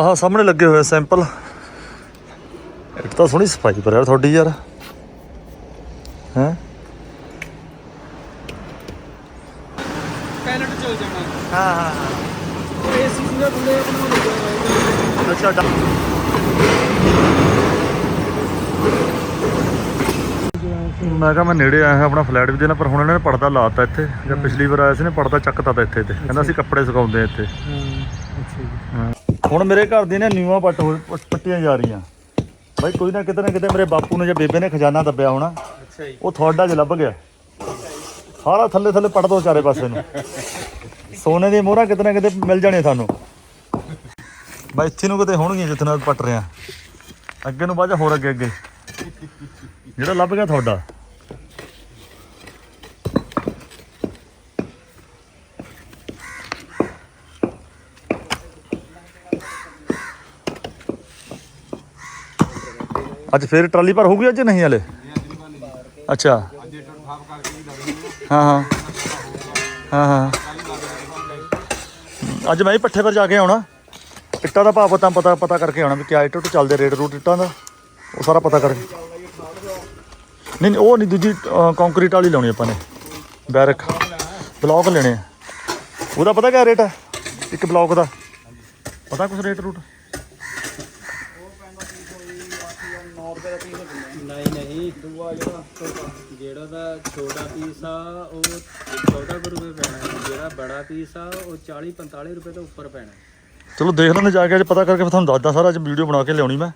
ਆਹ ਸਾਹਮਣੇ ਲੱਗੇ ਹੋਏ ਸੈਂਪਲ। ਇਹ ਤਾਂ ਸੋਹਣੀ ਸਫ਼ਾਈ ਪਰ ਯਾਰ ਤੁਹਾਡੀ ਯਾਰ। ਹੈ? ਪੈਨਟ ਚਲ ਜਾਣਾ। ਹਾਂ ਹਾਂ ਉਹ ਏਸੀ ਸੀਗਾ ਥੱਲੇ ਆਪਣਾ ਲੱਗਿਆ ਅੱਛਾ ਡਾ- ਮੈਂ ਕਿਹਾ ਮੈਂ ਨੇੜੇ ਆਇਆ ਹਾਂ ਆਪਣਾ ਫਲੈਟ ਵੀ ਦੇਣਾ ਪਰ ਹੁਣ ਇਹਨਾਂ ਨੇ ਪਰਦਾ ਲਾਤਾ ਇੱਥੇ। ਜਦ ਪਿਛਲੀ ਵਾਰ ਆਇਆ ਸੀ ਨੇ ਪਰਦਾ ਚੱਕਤਾ ਤਾ ਇੱਥੇ ਤੇ। ਕਹਿੰਦਾ ਅਸੀਂ ਕੱਪੜੇ ਸੁਕਾਉਂਦੇ ਇੱਥੇ। ਹਾਂ ਅੱਛਾ ਜੀ। ਹੁਣ ਮੇਰੇ ਘਰ ਦੀਆਂ ਨੇ ਨਿਊਆਂ ਪੱਟ ਪੱਟ- ਪੱਟੀਆਂ ਜਾ ਰਹੀਆਂ। ਬਾਈ ਕੋਈ ਨਾ ਕਿਤੇ ਨਾ ਕਿਤੇ ਮੇਰੇ ਬਾਪੂ ਨੇ ਜਾਂ ਬੇਬੇ ਨੇ ਖਜ਼ਾਨਾ ਦੱਬਿਆ ਹੋਣਾ। ਅੱਛਾ ਜੀ। ਉਹ ਤੁਹਾਡਾ ਜ ਲੱਭ ਗਿਆ। ਸਾਰਾ ਥੱਲੇ ਥੱਲੇ ਪੜ ਦੋ ਚਾਰੇ ਪਾਸੇ ਨੂੰ। ਸੋਨੇ ਦੀ ਮੋਹਰਾਂ ਕਿਤੇ ਨਾ ਕਿਤੇ ਮਿਲ ਜਾਣੀਆਂ ਸਾਨੂੰ। ਬਾਈ ਇੱਥੇ ਨੂੰ ਕਿਤੇ ਹੋਣਗੀਆਂ ਜਿੱਥੇ ਨਾਲ ਪਟ ਰਿਆਂ ਅੱਗੇ ਨੂੰ ਬਾਜਾ ਹੋਰ ਅੱਗੇ ਅੱਗੇ। ਜਿਹੜਾ ਲੱਭ ਗਿਆ ਤੁਹਾਡਾ। ਅੱਜ ਫੇਰ ਟਰਾਲੀ ਪਰ ਹੋਊਗੀ ਅੱਜ ਨਹੀਂ ਹਲੇ? ਅੱਛਾ। ਹਾਂ ਹਾਂ। ਹਾਂ ਹਾਂ। ਅੱਜ ਮੈਂ ਵੀ ਪੱਠੇ ਪਰ ਜਾ ਕੇ ਆਉਣਾ। ਇੱਟਾਂ ਦਾ ਭਾਅ ਪਤਾ ਪਤਾ ਪਤਾ ਕਰਕੇ ਆਉਣਾ ਵੀ ਕਿਆ ਇੱਟ ਉੱਟ ਚੱਲਦੇ, ਰੇਟ ਰੂਟ ਇੱਟਾਂ ਦਾ। ਉਹ ਸਾਰਾ ਪਤਾ ਕਰਕੇ। ਨਹੀਂ ਉਹ ਨਹੀਂ, ਦੂਜੀ ਕੰਕਰੀਟ ਵਾਲੀ ਲਾਉਣੀ ਆਪਾਂ ਨੇ। ਬੈਰਕ। ਬਲੌਕ ਲੈਣੇ ਉਹਦਾ ਪਤਾ ਕਿਆ ਰੇਟ ਹੈ ਇੱਕ ਬਲੌਕ ਦਾ। ਪਤਾ ਕੁਛ ਰੇਟ ਰੂਟ ਨਹੀਂ ਜਿਹੜਾ ਜਿਹੜਾ ਦਾ ਛੋਟਾ ਪੀਸ ਆ ਉਹ 14 ਕੁ ਰੁਪਏ ਪੈਣਾ ਹੈ। ਜਿਹੜਾ ਬੜਾ ਪੀਸ ਆ ਉਹ 40 45 ਰੁਪਏ ਤੋਂ ਉੱਪਰ ਪੈਣਾ ਹੈ। ਚਲੋ ਦੇਖ ਲੈਂਦੇ ਜਾ ਕੇ ਅੱਜ ਪਤਾ ਕਰਕੇ ਫਿਰ ਤੁਹਾਨੂੰ ਦੱਸਦਾ ਸਾਰਾ ਅੱਜ ਵੀਡੀਓ ਬਣਾ ਕੇ ਲਿਆਉਣੀ ਮੈਂ।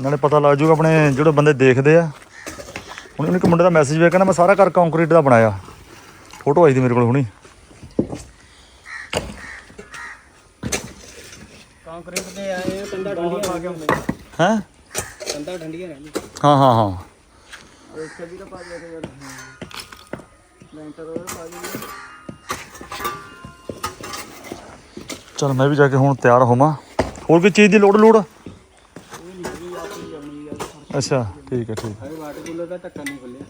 ਨਾਲੇ ਪਤਾ ਲੱਗ ਜਾਊਗਾ ਆਪਣੇ ਜਿਹੜੇ ਬੰਦੇ ਦੇਖਦੇ ਆ। ਹੁਣ ਉਹਨੂੰ ਇੱਕ ਮੁੰਡੇ ਦਾ ਮੈਸੇਜ ਵੇਖ ਕਹਿੰਦਾ ਮੈਂ ਸਾਰਾ ਘਰ ਕੰਕਰੀਟ ਦਾ ਬਣਾਇਆ। ਫੋਟੋ ਆਈ ਦੀ ਮੇਰੇ ਕੋਲ ਹੁਣੀ। ਕੰਕਰੀਟ ਦੇ ਆਏ ਕੰਦਾ ਠੰਡੀਆਂ ਰਹਿੰਦੀਆਂ। ਹੈ? ਕੰਦਾ ਠੰਡੀਆਂ ਰਹਿੰਦੀਆਂ। ਹਾਂ ਹਾਂ ਹਾਂ। ਇੱਥੇ ਵੀ ਤਾਂ ਪਾ ਦੇ ਯਾਰ ਲੈਂਟਰ ਉਹ ਪਾ ਦੇ ਚਲ ਮੈਂ ਵੀ ਜਾ ਕੇ ਹੁਣ ਤਿਆਰ ਹੋਵਾਂ। ਹੋਰ ਕੋਈ ਚੀਜ਼ ਦੀ ਲੋੜ ਲੋੜ? ਅੱਛਾ ਠੀਕ ਹੈ ਠੀਕ ਹੈ। ਹਾਏ ਵਾਟਰ ਕੂਲਰ ਦਾ ਢੱਕਣ ਨਹੀਂ ਖੁੱਲਿਆ।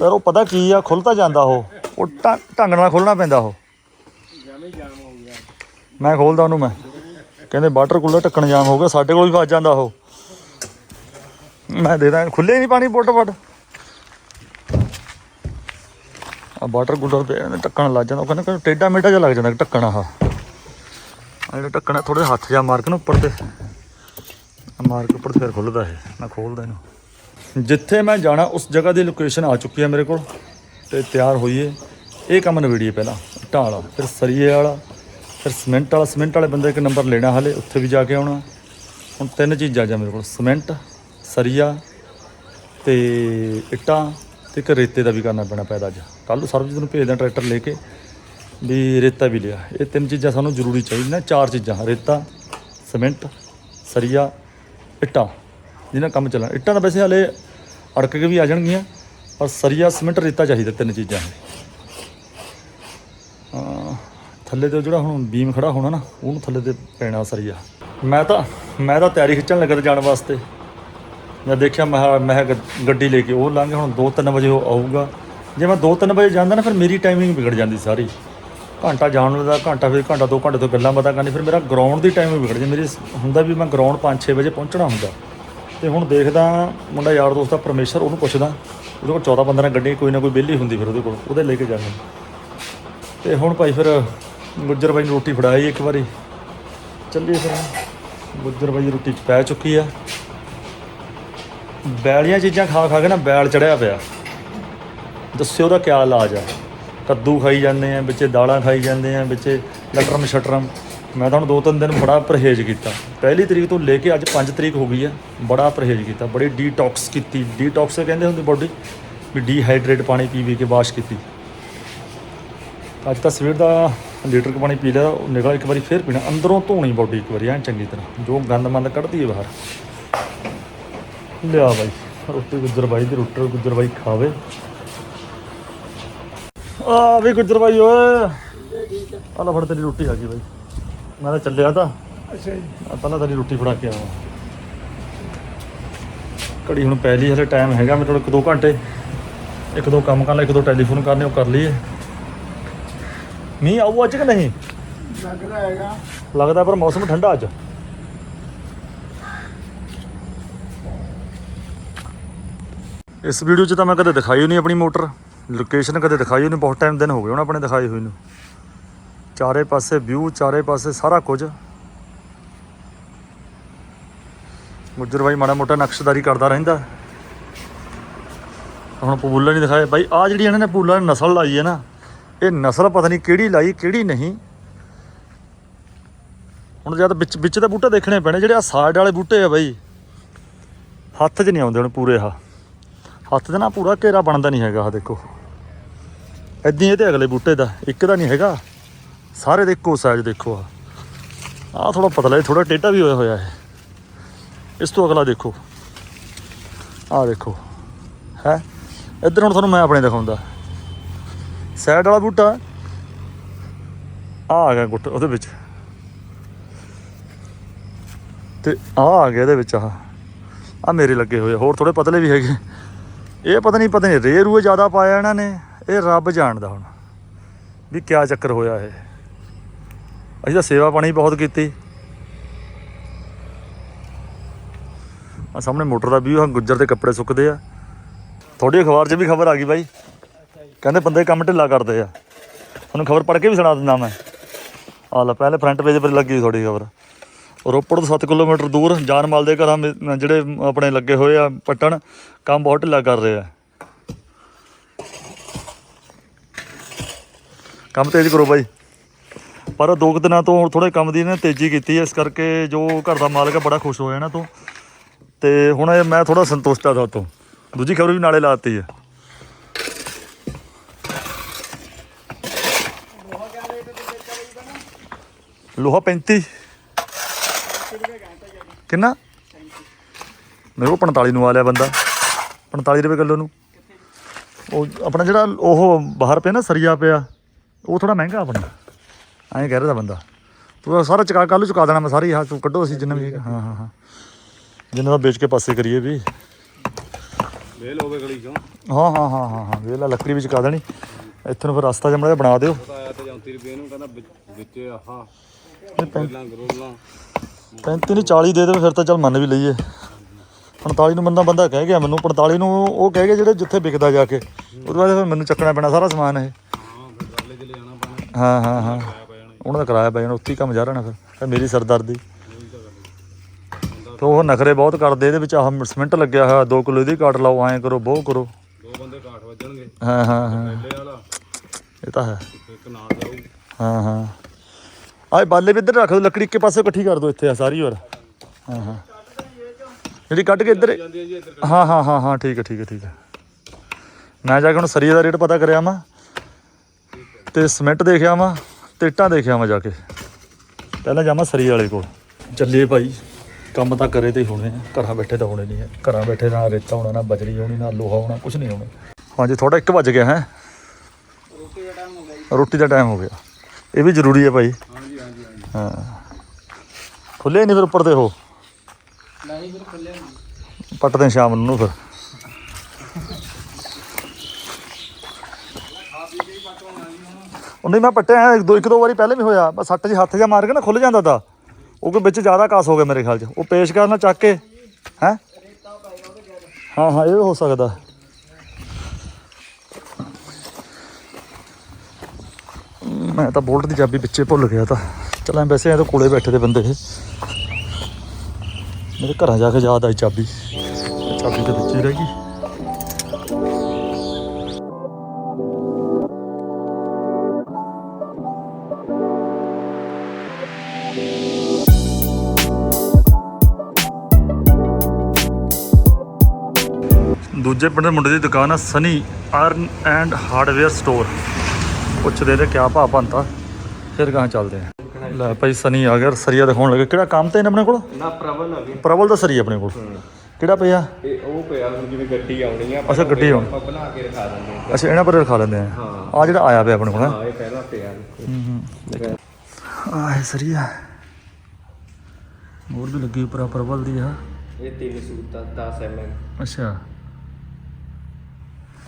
ਯਾਰ ਉਹ ਪਤਾ ਕੀ ਆ ਖੁੱਲਤਾ ਜਾਂਦਾ ਉਹ। ਉਹ ਢੰ- ਢੰਗ ਨਾਲ ਖੋਲਣਾ ਪੈਂਦਾ ਉਹ। ਜਮੇ ਜਾਮ ਹੋ ਗਿਆ। ਮੈਂ ਖੋਲਦਾ ਉਹਨੂੰ ਮੈਂ। ਕਹਿੰਦੇ ਵਾਟਰ ਕੂਲਰ ਢੱਕਣ ਜਾਮ ਹੋ ਗਿਆ ਸਾਡੇ ਕੋਲ ਵੀ ਫਸ ਜਾਂਦਾ ਉਹ। ਮੈਂ ਦੇ ਦਾਂ ਖੁੱਲੇ ਨਹੀਂ ਪਾਣੀ ਬੋਟ ਬਟ ਆ ਵਾਟਰ ਕੂਲਰ ਤੇ ਢੱਕਣ ਲੱਗ ਜਾਂਦਾ ਉਹ ਕਹਿੰਦਾ ਕਿ ਟੇਡਾ ਮੇਡਾ ਜਿਹਾ ਲੱਗ ਜਾਂਦਾ ਢੱਕਣ ਆਹ। ਆ ਜਿਹੜਾ ਢੱਕਣ ਥੋੜੇ ਹੱਥ ਜਾ ਮਾਰ ਕੇ ਨਾ ਉੱਪਰ ਤੇ। ਆਹ ਮਾਰ ਕੇ ਉੱਪਰ ਤੇ ਫਿਰ ਖੁੱਲਦਾ ਹੈ ਮੈਂ ਖੋਲਦਾ ਇਹਨੂੰ। ਜਿੱਥੇ ਮੈਂ ਜਾਣਾ, ਉਸ ਜਗ੍ਹਾ ਦੀ ਲੋਕੇਸ਼ਨ ਆ ਚੁੱਕੀ ਹੈ ਮੇਰੇ ਕੋਲ। ਤੇ ਤਿਆਰ ਹੋਈਏ। ਇਹ ਕੰਮ ਨਵੇੜੀਏ ਪਹਿਲਾਂ। ਇੱਟਾਂ ਵਾਲਾ, ਫਿਰ ਸਰੀਏ ਵਾਲਾ, ਫਿਰ ਸੀਮੈਂਟ ਵਾਲਾ। ਸੀਮੈਂਟ ਵਾਲੇ ਬੰਦੇ ਇੱਕ ਨੰਬਰ ਲੈਣਾ ਹਲੇ, ਉੱਥੇ ਵੀ ਜਾ ਕੇ ਆਉਣਾ। ਹੁਣ ਤਿੰਨ ਚੀਜ਼ਾਂ ਜਾ ਮੇਰੇ ਕੋਲ। ਸੀਮੈਂਟ, ਸਰੀਆ ਤੇ ਇੱਟਾਂ ਤੇ ਇੱਕ ਰੇਤੇ ਦਾ ਵੀ ਕਰਨਾ ਪੈਣਾ ਪੈਦਾ ਅੱਜ। ਕੱਲ੍ਹ ਨੂੰ ਸਰਬਜੀਤ ਨੂੰ ਭੇਜਦਾ ਟਰੈਕਟਰ ਲੈ ਕੇ ਵੀ ਰੇਤਾ ਵੀ ਲਿਆ। ਇਹ ਤਿੰਨ ਚੀਜ਼ਾਂ ਸਾਨੂੰ ਜ਼ਰੂਰੀ ਚਾਹੀਦੀਆਂ, ਚਾਰ ਚੀਜ਼ਾਂ, ਰੇਤਾ, ਸੀਮੈਂਟ, ਸਰੀਆ, ਇੱਟਾਂ ਜਿਹਨਾਂ ਕੰਮ ਚੱਲਣਾ। ਇੱਟਾਂ ਤਾਂ ਵੈਸੇ ਹਲੇ ਅੜਕ ਕੇ ਵੀ ਆ ਜਾਣਗੀਆਂ, ਪਰ ਸਰੀਆ, ਸੀਮੈਂਟ, ਰੇਤਾ ਚਾਹੀਦਾ ਤਿੰਨ ਚੀਜ਼ਾਂ ਥੱਲੇ ਤੇ ਜਿਹੜਾ ਹੁਣ ਬੀਮ ਖੜਾ ਹੋਣਾ ਨਾ, ਉਹਨੂੰ ਥੱਲੇ ਤੇ ਪੈਣਾ ਸਰੀਆ। ਮੈਂ ਤਾਂ ਮੈਂ ਤਾਂ ਤਿਆਰੀ ਖਿੱਚਣ ਲੱਗਾ ਤੇ ਜਾਣ ਵਾਸਤੇ। ਮੈਂ ਦੇਖਿਆ ਮੈਂ ਮੈਂ ਕਿਹਾ ਗ- ਗੱਡੀ ਲੈ ਕੇ ਉਹ ਲੰਘ, ਹੁਣ 2-3 ਵਜੇ ਉਹ ਆਊਗਾ। ਜੇ ਮੈਂ 2-3 ਵਜੇ ਜਾਂਦਾ ਨਾ, ਫਿਰ ਮੇਰੀ ਟਾਈਮਿੰਗ ਵਿਗੜ ਜਾਂਦੀ ਸਾਰੀ। ਘੰਟਾ ਜਾਣ ਦਾ ਘੰਟਾ, ਫਿਰ ਘੰਟਾ, ਦੋ ਘੰਟੇ ਤੋਂ ਗੱਲਾਂ ਬਾਤਾਂ ਕਰਨੀ, ਫਿਰ ਮੇਰਾ ਗਰਾਊਂਡ ਦੀ ਟਾਈਮਿੰਗ ਵਿਗੜ ਜਾਂਦੀ। ਮੇਰੀ ਹੁੰਦਾ ਵੀ ਮੈਂ ਗਰਾਊਂਡ 5-6 ਵਜੇ ਪਹੁੰਚਣਾ ਹੁੰਦਾ। ਤੇ ਹੁਣ ਦੇਖਦਾ ਮੁੰਡਾ ਯਾਰ ਦੋਸਤ ਆ ਪਰਮੇਸ਼ਰ, ਉਹਨੂੰ ਪੁੱਛਦਾ, ਉਹਦੇ ਕੋਲ 14-15 ਗੱਡੀ ਕੋਈ ਨਾ ਕੋਈ ਵਿਹਲੀ ਹੁੰਦੀ ਫਿਰ ਉਹਦੇ ਕੋਲ, ਉਹਦੇ ਲੈ ਕੇ ਜਾਣਾ ਤੇ ਹੁਣ ਭਾਈ ਫਿਰ ਗੁੱਜਰ ਬਾਈ ਨੂੰ ਰੋਟੀ ਫੜਾਈ ਇੱਕ ਵਾਰੀ। ਚੱਲੀਏ ਫਿਰ ਗੁੱਜਰ ਬਾਈ ਰੋਟੀ ਚ ਪੈ ਚੁੱਕੀ ਆ। ਬੈਲੀਆਂ ਚੀਜ਼ਾਂ ਖਾ ਖਾ ਕੇ ਨਾ ਬੈਲ ਚੜਿਆ ਪਿਆ। ਦੱਸਿਓ ਉਹਦਾ ਕਿਆ ਇਲਾਜ ਆ? ਕੱਦੂ ਖਾਈ ਜਾਂਦੇ ਆ, ਵਿੱਚ ਦਾਲਾਂ ਖਾਈ ਜਾਂਦੇ ਆ, ਵਿੱਚ ਲਟਰਮ ਸ਼ਟਰਮ। ਮੈਂ ਤਾਂ ਹੁਣ ਦੋ ਤਿੰਨ ਦਿਨ ਬੜਾ ਪਰਹੇਜ਼ ਕੀਤਾ। ਪਹਿਲੀ ਤਰੀਕ ਤੋਂ ਲੈ ਕੇ ਅੱਜ 5 ਤਰੀਕ ਹੋ ਗਈ ਆ, ਬੜਾ ਪਰਹੇਜ਼ ਕੀਤਾ। ਬੜੀ ਡੀਟੌਕਸ ਕੀਤੀ। ਡੀਟੌਕਸ ਕਹਿੰਦੇ ਹੁੰਦੇ ਬੋਡੀ ਵੀ ਡੀਹਾਈਡਰੇਟ ਪਾਣੀ ਪੀ ਪੀ ਕੇ ਵਾਸ਼ ਕੀਤੀ। ਅੱਜ ਤਾਂ ਸਵੇਰ ਦਾ ਲੀਟਰ ਕੁ ਪਾਣੀ ਪੀ ਲਿਆ ਨਿਕਲ ਇੱਕ ਵਾਰੀ ਫੇਰ ਪੀਣਾ। ਅੰਦਰੋਂ ਧੋਣੀ ਬੋਡੀ ਇੱਕ ਵਾਰੀ, ਐਨ ਚੰਗੀ ਤਰ੍ਹਾਂ। ਜੋ ਗੰਦ ਮੰਦ ਕੱਢਦੀ ਹੈ ਬਾਹਰ। ਲਿਆ ਬਾਈ। ਰੋਟੀ ਗੁੱਜਰ ਬਾਈ ਦੀ ਰੋਟੀ ਗੁੱਜਰ ਬਾਈ ਖਾਵੇ। ਆ ਵੀ ਗੁੱਜਰ ਬਾਈ ਓਏ। ਆ ਲੈ ਫੜ ਤੇਰੀ ਰੋਟੀ ਆ ਗਈ ਬਾਈ। ਮੈਂ ਤਾਂ ਚੱਲਿਆ ਤਾਂ। ਅੱਛਾ ਜੀ। ਪਹਿਲਾਂ ਤੇਰੀ ਰੋਟੀ ਫੜਾ ਕੇ ਆਵਾਂ। ਘੜੀ ਹੁਣ ਪੈ ਲਈ ਹਲੇ ਟਾਈਮ ਹੈਗਾ ਮੇਰੇ ਕੋਲ ਇੱਕ ਦੋ ਘੰਟੇ। ਇੱਕ ਦੋ ਕੰਮ ਕਰ ਲੈ ਇੱਕ ਦੋ ਟੈਲੀਫੋਨ ਕਰਨੇ ਉਹ ਕਰ ਲਈਏ। ਮੀਂਹ ਆਊ ਅੱਜ ਕਿ ਨਹੀਂ? ਲੱਗ ਰਿਹਾ ਹੈਗਾ। ਲੱਗਦਾ ਪਰ ਮੌਸਮ ਠੰਡਾ ਅੱਜ। ਇਸ ਵੀਡੀਓ 'ਚ ਤਾਂ ਮੈਂ ਕਦੇ ਦਿਖਾਈ ਹੋਈ ਨਹੀਂ ਆਪਣੀ ਮੋਟਰ। ਲੋਕੇਸ਼ਨ ਕਦੇ ਦਿਖਾਈ ਹੋਈ ਨਹੀਂ, ਬਹੁਤ ਟਾਈਮ ਦਿਨ ਹੋ ਗਏ ਹੁਣ ਆਪਣੇ ਦਿਖਾਈ ਹੋਈ ਨੂੰ। ਚਾਰੇ ਪਾਸੇ ਵਿਊ ਚਾਰੇ ਪਾਸੇ ਸਾਰਾ ਕੁਝ। ਗੁੱਜਰ ਬਾਈ ਮਾੜਾ ਮੋਟਾ ਨਕਸ਼ਦਾਰੀ ਕਰਦਾ ਰਹਿੰਦਾ। ਹੁਣ ਪੂਲਾ ਨਹੀਂ ਦਿਖਾਇਆ। ਬਾਈ ਆ ਜਿਹੜੀ ਇਹਨਾਂ ਨੇ ਪੂਲਾ ਨੇ ਨਸਲ ਲਾਈ ਹੈ ਨਾ, ਇਹ ਨਸਲ ਪਤਾ ਨਹੀਂ ਕਿਹੜੀ ਲਾਈ, ਕਿਹੜੀ ਨਹੀਂ। ਹੁਣ ਜਦ ਵਿੱਚ ਵਿੱਚ ਦੇ ਬੂਟੇ ਦੇਖਣੇ ਪੈਣੇ, ਜਿਹੜੇ ਆ ਸਾਈਡ ਵਾਲੇ ਬੂਟੇ ਆ ਬਾਈ। ਹੱਥ 'ਚ ਨਹੀਂ ਆਉਂਦੇ ਹੁਣ ਪੂਰੇ ਆ ਹੱਥ 'ਚ ਨਾ ਪੂਰਾ ਘੇਰਾ ਬਣਦਾ ਨਹੀਂ ਹੈਗਾ ਆ ਦੇਖੋ। ਐਦਾਂ ਇਹ ਤੇ ਅਗਲੇ ਬੂਟੇ ਦਾ ਇੱਕ ਦਾ ਨਹੀਂ ਹੈਗਾ। ਸਾਰੇ ਦੇ ਇੱਕੋ ਸਾਈਜ਼ ਦੇਖੋ ਆ। ਆ ਥੋੜਾ ਪਤਲਾ ਥੋੜਾ ਟੇਢਾ ਵੀ ਹੋਇਆ ਹੋਇਆ ਹੈ। ਇਸ ਤੋਂ ਅਗਲਾ ਦੇਖੋ। ਆ ਦੇਖੋ। ਹੈ? ਇੱਧਰ ਹੁਣ ਤੁਹਾਨੂੰ ਮੈਂ ਆਪਣੇ ਦਿਖਾਉਂਦਾ। ਸਾਈਡ ਵਾਲਾ ਬੂਟਾ। ਆ ਆ ਗਿਆ ਗੁੱਟ ਉਹਦੇ ਵਿੱਚ। ਤੇ ਆ ਆ ਗਿਆ ਇਹਦੇ ਵਿੱਚ ਆ ਆ ਮੇਰੇ ਲੱਗੇ ਹੋਏ ਆ, ਹੋਰ ਥੋੜੇ ਪਤਲੇ ਵੀ ਹੈਗੇ। ਇਹ ਪਤਾ ਨਹੀਂ ਪਤਾ ਨਹੀਂ ਰੇ ਰੂਏ ਜ਼ਿਆਦਾ ਪਾਇਆ ਇਹਨਾਂ ਨੇ, ਇਹ ਰੱਬ ਜਾਣਦਾ ਹੁਣ ਵੀ ਕਿਆ ਚੱਕਰ ਹੋਇਆ ਇਹ। ਅਸੀਂ ਤਾਂ ਸੇਵਾ ਪਾਣੀ ਬਹੁਤ ਕੀਤੀ। ਆ ਸਾਹਮਣੇ ਮੋਟਰ ਦਾ ਵੀ ਗੁੱਜਰ ਦੇ ਕੱਪੜੇ ਸੁੱਕਦੇ ਆ। ਤੁਹਾਡੀ ਅਖਬਾਰ 'ਚ ਵੀ ਖਬਰ ਆ ਗਈ ਬਾਈ। ਕਹਿੰਦੇ ਬੰਦੇ ਕੰਮ ਢਿੱਲਾ ਕਰਦੇ ਆ। ਤੁਹਾਨੂੰ ਖਬਰ ਪੜ੍ਹ ਕੇ ਵੀ ਸੁਣਾ ਦਿੰਦਾ ਮੈਂ। ਆ ਲੈ, ਪਹਿਲੇ ਫਰੰਟ ਪੇਜ 'ਤੇ ਲੱਗੀ ਤੁਹਾਡੀ ਖਬਰ। ਰੋਪੜ ਤੋਂ 7 ਕਿਲੋਮੀਟਰ ਦੂਰ ਜਾਨਮਾਲ ਦੇ ਘਰਾਂ ਮੇ- ਜਿਹੜੇ ਆਪਣੇ ਲੱਗੇ ਹੋਏ ਆ ਪੱਟਣ, ਕੰਮ ਬਹੁਤ ਢਿੱਲਾ ਕਰ ਰਹੇ ਆ। ਕੰਮ ਤੇਜ਼ ਕਰੋ ਬਾਈ। ਪਰ ਦੋ ਕੁ ਦਿਨਾਂ ਤੋਂ ਹੁਣ ਥੋੜੇ ਕੰਮ ਦੀ ਇਹਨੇ ਤੇਜ਼ੀ ਕੀਤੀ ਹੈ ਇਸ ਕਰਕੇ ਜੋ ਘਰ ਦਾ ਮਾਲਕ ਹੈ ਬੜਾ ਖੁਸ਼ ਹੋਇਆ ਇਹਨਾਂ ਤੋਂ। ਤੇ ਹੁਣ ਇਹ ਮੈਂ ਥੋੜਾ ਸੰਤੁਸ਼ਟ ਆ ਤੁਹਾਡੇ ਤੋਂ। ਦੂਜੀ ਖਬਰ ਵੀ ਨਾਲੇ ਲਾਤੀ ਹੈ ਲੋਹਾ 35 ਕਿੰਨਾ? ਮੇਰੇ ਕੋਲ 45 ਨੂੰ ਆ ਲਿਆ ਬੰਦਾ। 45 ਰੁਪਏ ਕਿਲੋ ਨੂੰ। ਉਹ ਆਪਣਾ ਜਿਹੜਾ ਉਹ ਬਾਹਰ ਪਿਆ ਨਾ ਸਰੀਆ ਪਿਆ ਉਹ ਥੋੜਾ ਮਹਿੰਗਾ ਆਪਣਾ। ਐਂ ਕਹਿ ਰਿਹਾ ਬੰਦਾ। ਤੂੰ ਸਾਰਾ ਚੁਕਾ ਕੱਲ੍ਹ ਨੂੰ ਚੁਕਾ ਦੇਣਾ ਮੈਂ ਸਾਰੀ ਹਾਂ ਤੂੰ ਕੱਢੋ ਅਸੀਂ ਜਿੰਨਾ ਵੀ। ਹਾਂ ਹਾਂ ਹਾਂ। ਜਿੰਨਾ ਦਾ ਵੇਚ ਕੇ ਪਾਸੇ ਕਰੀਏ ਵੀ। ਵੇਲ ਹੋਵੇ ਗਲੀ ਚੋਂ। ਹਾਂ ਹਾਂ ਹਾਂ ਹਾਂ ਹਾਂ ਵੇਲਾ ਲੱਕੜੀ ਵਿੱਚ ਚੁਕਾ ਦੇਣੀ। ਇੱਥੇ ਨੂੰ ਫਿਰ ਰਸਤਾ ਜਮੜਾ ਬਣਾ ਦਿਓ। ਆਇਆ ਤੇ 34 ਰੁਪਏ ਨੂੰ ਕਹਿੰਦਾ ਵਿੱਚ- ਆਹ। ਨਹੀਂ, ਪੈਂ- ਗਰੋਲਾਂ ਗਰੋਲਾਂ। 35 ਨਹੀਂ 40 ਦੇ ਦੇਵੇ ਫਿਰ ਤਾਂ ਚੱਲ ਮੰਨ ਵੀ ਲਈਏ। 45 ਨੂੰ ਬੰਦਾ ਬੰਦਾ ਕਹਿ ਗਿਆ ਮੈਨੂੰ 45 ਨੂੰ ਉਹ ਕਹਿ ਗਏ ਜਿਹੜੇ ਜਿੱਥੇ ਵਿਕਦਾ ਜਾ ਕੇ। ਉਹਦੇ ਬਾਅਦ ਫਿਰ ਮੈਨੂੰ ਚੱਕਣਾ ਪੈਣਾ ਸਾਰਾ ਸਮਾਨ ਇਹ। ਹਾਂ ਹਾਂ ਉਹਨਾਂ ਦਾ ਕਿਰਾਇਆ ਪੈ ਜਾਣਾ ਉੱਥੇ ਹੀ ਕੰਮ ਜਾ ਰਹਿਣਾ ਫਿਰ। ਫਿਰ ਮੇਰੀ ਸਰਦਰਦੀ। ਤੇ ਉਹ ਨਖਰੇ ਬਹੁਤ ਕਰਦੇ ਇਹਦੇ ਵਿੱਚ ਆਹ ਸਿਮੈਂਟ ਲੱਗਿਆ ਹੋਇਆ 2 ਕਿਲੋ ਦੀ ਕਾਟ ਲਾਓ ਐਂ ਕਰੋ ਬਹੁ ਕਰੋ। ਦੋ ਬੰਦੇ ਕਾਠ ਵੱਜਣਗੇ ਹਾਂ ਹਾਂ। ਇਹ ਤਾਂ ਹੈ। ਇੱਕ ਨਾਲ ਜਾਊ ਹਾਂ ਹਾਂ। ਆਏ ਬਾਲੇ ਵੀ ਇੱਧਰ ਰੱਖ ਦਿਓ ਲੱਕੜੀ ਇੱਕੇ ਪਾਸੇ ਇਕੱਠੀ ਕਰ ਦਿਓ ਇੱਥੇ ਆ ਸਾਰੀ ਹੋਰ। ਹਾਂ ਹਾਂ। ਜਿਹੜੀ ਕੱਢ ਕੇ ਇੱਧਰ ਹਾਂ ਹਾਂ ਹਾਂ ਹਾਂ, ਠੀਕ ਹੈ ਠੀਕ ਹੈ ਠੀਕ ਹੈ। ਮੈਂ ਜਾ ਕੇ ਹੁਣ ਸਰੀਏ ਦਾ ਰੇਟ ਪਤਾ ਕਰਿਆ ਮੈਂ ਤੇ ਸਿਮੈਂਟ ਦੇਖਿਆ ਮੈਂ ਤੇ ਇੱਟਾਂ ਦੇਖਿਆ ਮੈਂ ਜਾ ਕੇ। ਪਹਿਲਾਂ ਜਾਵਾਂ ਸਰੀਏ ਵਾਲੇ ਕੋਲ। ਚੱਲੀਏ ਭਾਈ, ਕੰਮ ਤਾਂ ਕਰੇ ਤੇ ਹੀ ਹੋਣੇ ਆ, ਘਰਾਂ ਬੈਠੇ ਤਾਂ ਹੋਣੇ ਨਹੀਂ ਹੈ। ਘਰਾਂ ਬੈਠੇ ਨਾ ਰੇਤਾ ਹੋਣਾ, ਨਾ ਬਜਰੀ ਹੋਣੀ, ਨਾ ਲੋਹਾ ਹੋਣਾ ਕੁਝ ਨਹੀਂ ਹੋਣਾ। ਹਾਂਜੀ ਥੋੜਾ 1 ਵੱਜ ਗਿਆ, ਹੈ? ਰੋਟੀ ਦਾ ਟਾਈਮ ਹੋ ਗਿਆ। ਇਹ ਵੀ ਜ਼ਰੂਰੀ ਹੈ ਭਾਈ। ਹਾਂਜੀ ਹਾਂ। ਖੁੱਲੇ ਨਹੀਂ ਫਿਰ ਉੱਪਰ ਤੇ ਉਹ? ਨਹੀਂ ਫਿਰ ਖੁੱਲਿਆ ਨਹੀਂ। ਪੱਟਦੇ ਸ਼ਾਮ ਨੂੰ ਫਿਰ। ਉਹ ਨਹੀਂ ਮੈਂ ਪੱਟਿਆ ਇੱਕ ਦੋ ਇੱਕ ਦੋ ਵਾਰੀ ਪਹਿਲੇ ਵੀ ਹੋਇਆ। ਬਸ ਸੱਟ 'ਚ ਹੱਥ ਜਾ ਮਾਰ ਕੇ ਨਾ ਖੁੱਲ ਜਾਂਦਾ ਤਾ। ਉਹ ਕੋਈ ਵਿੱਚ ਜ਼ਿਆਦਾ ਕਾਸ ਹੋ ਗਿਆ ਮੇਰੇ ਖਿਆਲ 'ਚ। ਉਹ ਪੇਸ਼ ਕਰਨਾ ਚੱਕ ਕੇ ਹੈ? ਹਾਂ ਹਾਂ ਇਹ ਹੋ ਸਕਦਾ। ਮੈਂ ਤਾਂ ਬੋਲਟ ਦੀ ਚਾਬੀ ਵਿੱਚੇ ਭੁੱਲ ਗਿਆ ਤਾਂ। ਚਲਾਂ ਵੈਸੇ ਇਹ ਤਾਂ ਕੋਲੇ ਬੈਠੇ ਦੇ ਬੰਦੇ ਇਹ। ਮੇਰੇ ਘਰਾਂ ਜਾ ਕੇ ਯਾਦ ਆਈ ਚਾਬੀ। ਚਾਬੀ ਤੇ ਵਿੱਚ ਹੀ ਰਹਿ ਗਈ। ਦੂਜੇ ਪਿੰਡ ਦੇ ਮੁੰਡੇ ਦੀ ਦੁਕਾਨ ਆ Sunny iron and hardware store. ਪੁੱਛਦੇ ਨੇ ਕਿਆ ਭਾਅ ਬੰਤਾ ਫਿਰ ਗਾਂ ਚੱਲਦੇ ਆ। ਲੈ ਭਾਈ ਸਨੀ ਆ ਗਿਆ ਸਰੀਆ ਦਿਖਾਉਣ ਲੱਗੇ। ਕਿਹੜਾ ਕੰਮ ਤੇ ਨੇ ਆਪਣੇ ਕੋਲ? ਨਾ ਪ੍ਰਬਲ ਅਭੀ ਪ੍ਰਬਲ ਦਾ ਸਰੀਆ ਆਪਣੇ ਕੋਲ। ਕਿਹੜਾ ਪਿਆ? ਇਹ ਉਹ ਪਿਆ ਹੁਣ ਜਿਵੇਂ ਗੱਡੀ ਆਉਣੀ ਆ ਅੱਛਾ, ਗੱਡੀ ਆਉਣੀ। ਆਪਾਂ ਬਣਾ ਕੇ ਰਖਾ ਦਿੰਦੇ ਹਾਂ ਅੱਛਾ ਇਹਨਾਂ ਪਰ ਰਖਾ ਲੈਂਦੇ ਆ। ਹਾਂ। ਆ ਜਿਹੜਾ ਆਇਆ ਪਿਆ ਆਪਣੇ ਕੋਲ ਹੈਂ? ਹਾਂ ਇਹ ਪਹਿਲਾਂ ਪਿਆ ਆਹ ਹੈ ਸਰੀਆ। ਹੋਰ ਵੀ ਲੱਗੀ ਉੱਪਰ ਪ੍ਰਬਲ ਦੀ ਆ ਇਹ ਤਿੰਨ ਸੂਤ ਦਾ 10 mm ਅੱਛਾ।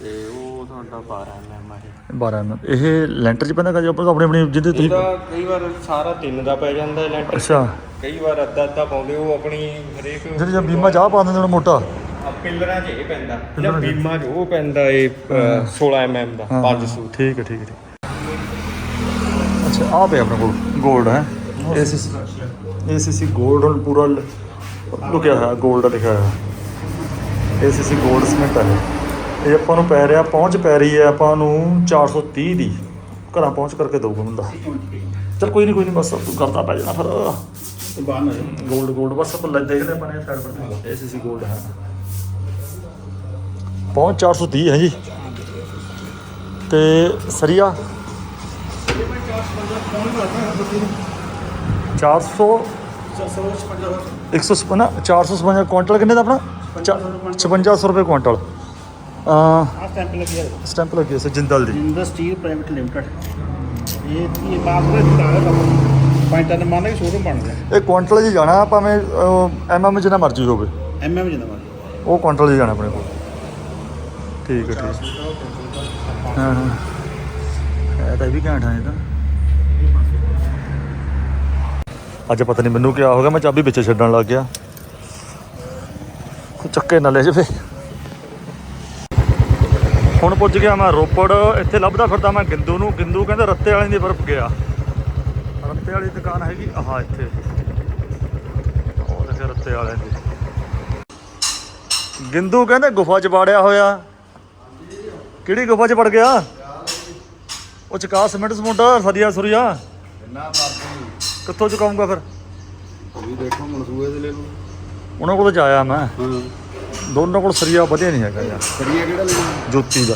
ਤੇ ਉਹ ਤੁਹਾਡਾ 12 mm ਹੈ 12 mm ਇਹ ਲੈਂਟਰ 'ਚ ਪੈਂਦਾ ਕਾ ਆਪਾਂ ਆਪਣੇ ਆਪਣੇ ਜਿੱਦੇ ਤੁਸੀਂ ਇਹਦਾ ਕਈ ਵਾਰ ਸਾਰਾ ਤਿੰਨ ਦਾ ਪੈ ਜਾਂਦਾ ਹੈ ਲੈਂਟਰ। ਅੱਛਾ। ਕਈ ਵਾਰ ਅੱਧਾ ਅੱਧਾ ਪਾਉਂਦੇ ਉਹ ਆਪਣੀ ਹਰੇਕ ਜਿਹੜੇ ਜਾਂ ਬੀਮਾ ਚਾਹ ਪਾ ਦਿੰਦੇ ਨੇ ਮੋਟਾ। ਪਿਲਰਾਂ 'ਚ ਇਹ ਪੈਂਦਾ। ਜਾਂ ਬੀਮਾ 'ਚ ਉਹ ਪੈਂਦਾ ਇਹ 16 mm ਦਾ 5 ਸੂ। ਠੀਕ ਹੈ ਠੀਕ ਹੈ ਅੱਛਾ ਆ ਪਿਆ ਆਪਣੇ ਕੋਲ 골ਡ ਹੈ ਏਸੀਸੀ ਏਸੀਸੀ 골ਡ ਹੁਣ ਪੂਰਾ ਲੁਕਿਆ ਹੋਇਆ 골ਡ ਲਿਖਿਆ ਹੋਇਆ। ਏਸੀਸੀ 골ਡ ਸਮਿਟ ਹੈ ਇਹ ਆਪਾਂ ਨੂੰ ਪੈ ਰਿਹਾ ਪਹੁੰਚ ਪੈ ਰਹੀ ਹੈ ਆਪਾਂ ਨੂੰ 430 ਦੀ। ਘਰਾਂ ਪਹੁੰਚ ਕਰਕੇ ਦਊਗਾ ਬੰਦਾ। ਚਲ ਕੋਈ ਨਹੀਂ ਕੋਈ ਨਹੀਂ ਬਸ ਤੂੰ ਕਰਦਾ ਪੈ ਜਾਣਾ ਫਿਰ। ਗੋਲਡ ਗੋਲਡ ਬਸ ਆਪਾਂ ਲੈ ਦੇਖਦੇ ਆਪਾਂ ਨੇ ਸਾਈਡ ਪਰ। ਐਸਐਸਸੀ ਗੋਲਡ ਹੈ। ਪਹੁੰਚ 430 ਹੈ ਜੀ। ਤੇ ਸਰੀਆ? 400 ਕੁਇੰਟਲ ਕਿੰਨੇ ਦਾ ਆਪਣਾ? 5600 ਰੁਪਏ ਕੁਇੰਟਲ। ਆ ਆ ਸਟੈਂਪ ਲੱਗੀ ਹੈ ਸਟੈਂਪ ਲੱਗੀ ਸੀ ਜਿੰਦਲ ਦੀ। Jindal steel private limited. ਇਹ ਇਹ ਬਾਤ ਦੇ ਦਾਅਵੇ ਪੰਜ ਟਨ ਮੰਨ ਕੇ ਸ਼ੋਰੂਮ ਬਣ ਗਿਆ। ਇਹ ਕੁਇੰਟਲ ਜੀ ਜਾਣਾ ਭਾਵੇਂ ਐਮਐਮ ਜਿੰਨਾ ਮਰਜ਼ੀ ਹੋਵੇ। ਐਮਐਮ ਜਿੰਦਾ ਮਾਰ ਉਹ ਕੁਇੰਟਲ ਜੀ ਜਾਣਾ ਆਪਣੇ ਕੋਲ। ਠੀਕ ਹੈ ਠੀਕ ਹਾਂ। ਹਾਂ ਇਹ ਤਾਂ ਇਹ ਵੀ ਘੈਂਟ ਹੈ ਇਹ ਤਾਂ। ਅੱਜ ਪਤਾ ਨਹੀਂ ਮੈਨੂੰ ਕੀ ਹੋ ਗਿਆ ਮੈਂ ਚਾਬੀ ਵਿੱਚ ਛੱਡਣ ਲੱਗ ਗਿਆ। ਚੱਕੇ ਨਾ ਲੈ ਜਾਵੇ ਹੁਣ ਪੁੱਜ ਗਿਆ ਮੈਂ ਰੋਪੜ ਇੱਥੇ ਲੱਭਦਾ ਫਿਰਦਾ ਮੈਂ ਗਿੰਦੂ ਨੂੰ। ਗਿੰਦੂ ਕਹਿੰਦੇ ਰੱਤੇ ਵਾਲੇ ਦੀ ਬਰਫ ਗਿਆ। ਰੱਤੇ ਵਾਲੀ ਦੁਕਾਨ ਹੈਗੀ ਆਹ ਇੱਥੇ। ਉਹ ਦੇਖੇ ਰੱਤੇ ਵਾਲੇ ਦੀ। ਗਿੰਦੂ ਕਹਿੰਦੇ ਗੁਫਾ 'ਚ ਵੜਿਆ ਹੋਇਆ। ਕਿਹੜੀ ਗੁਫਾ 'ਚ ਵੜ ਗਿਆ? ਉਹ ਚਕਾ ਸਿਮੈਂਟ ਸਮੁੰਡ ਸਰੀਆ ਸੁਰੀਆ। ਕਿੱਥੋਂ ਚੁਕਾਉਂਗਾ ਫਿਰ? ਵੀ ਦੇਖੋ ਮਨਸੂਏ ਦੇ ਲੈ ਲਓ ਉਹਨਾਂ ਕੋਲ ਜਾਇਆ ਮੈਂ। ਹਾਂ। ਦੋਨੋਂ ਕੋਲ ਸਰੀਆ ਵਧੀਆ ਨਹੀਂ ਹੈਗਾ ਯਾਰ। ਕਰੀਏ ਕਿਹੜਾ ਲੈਣਾ? ਜੋਤੀ ਦਾ।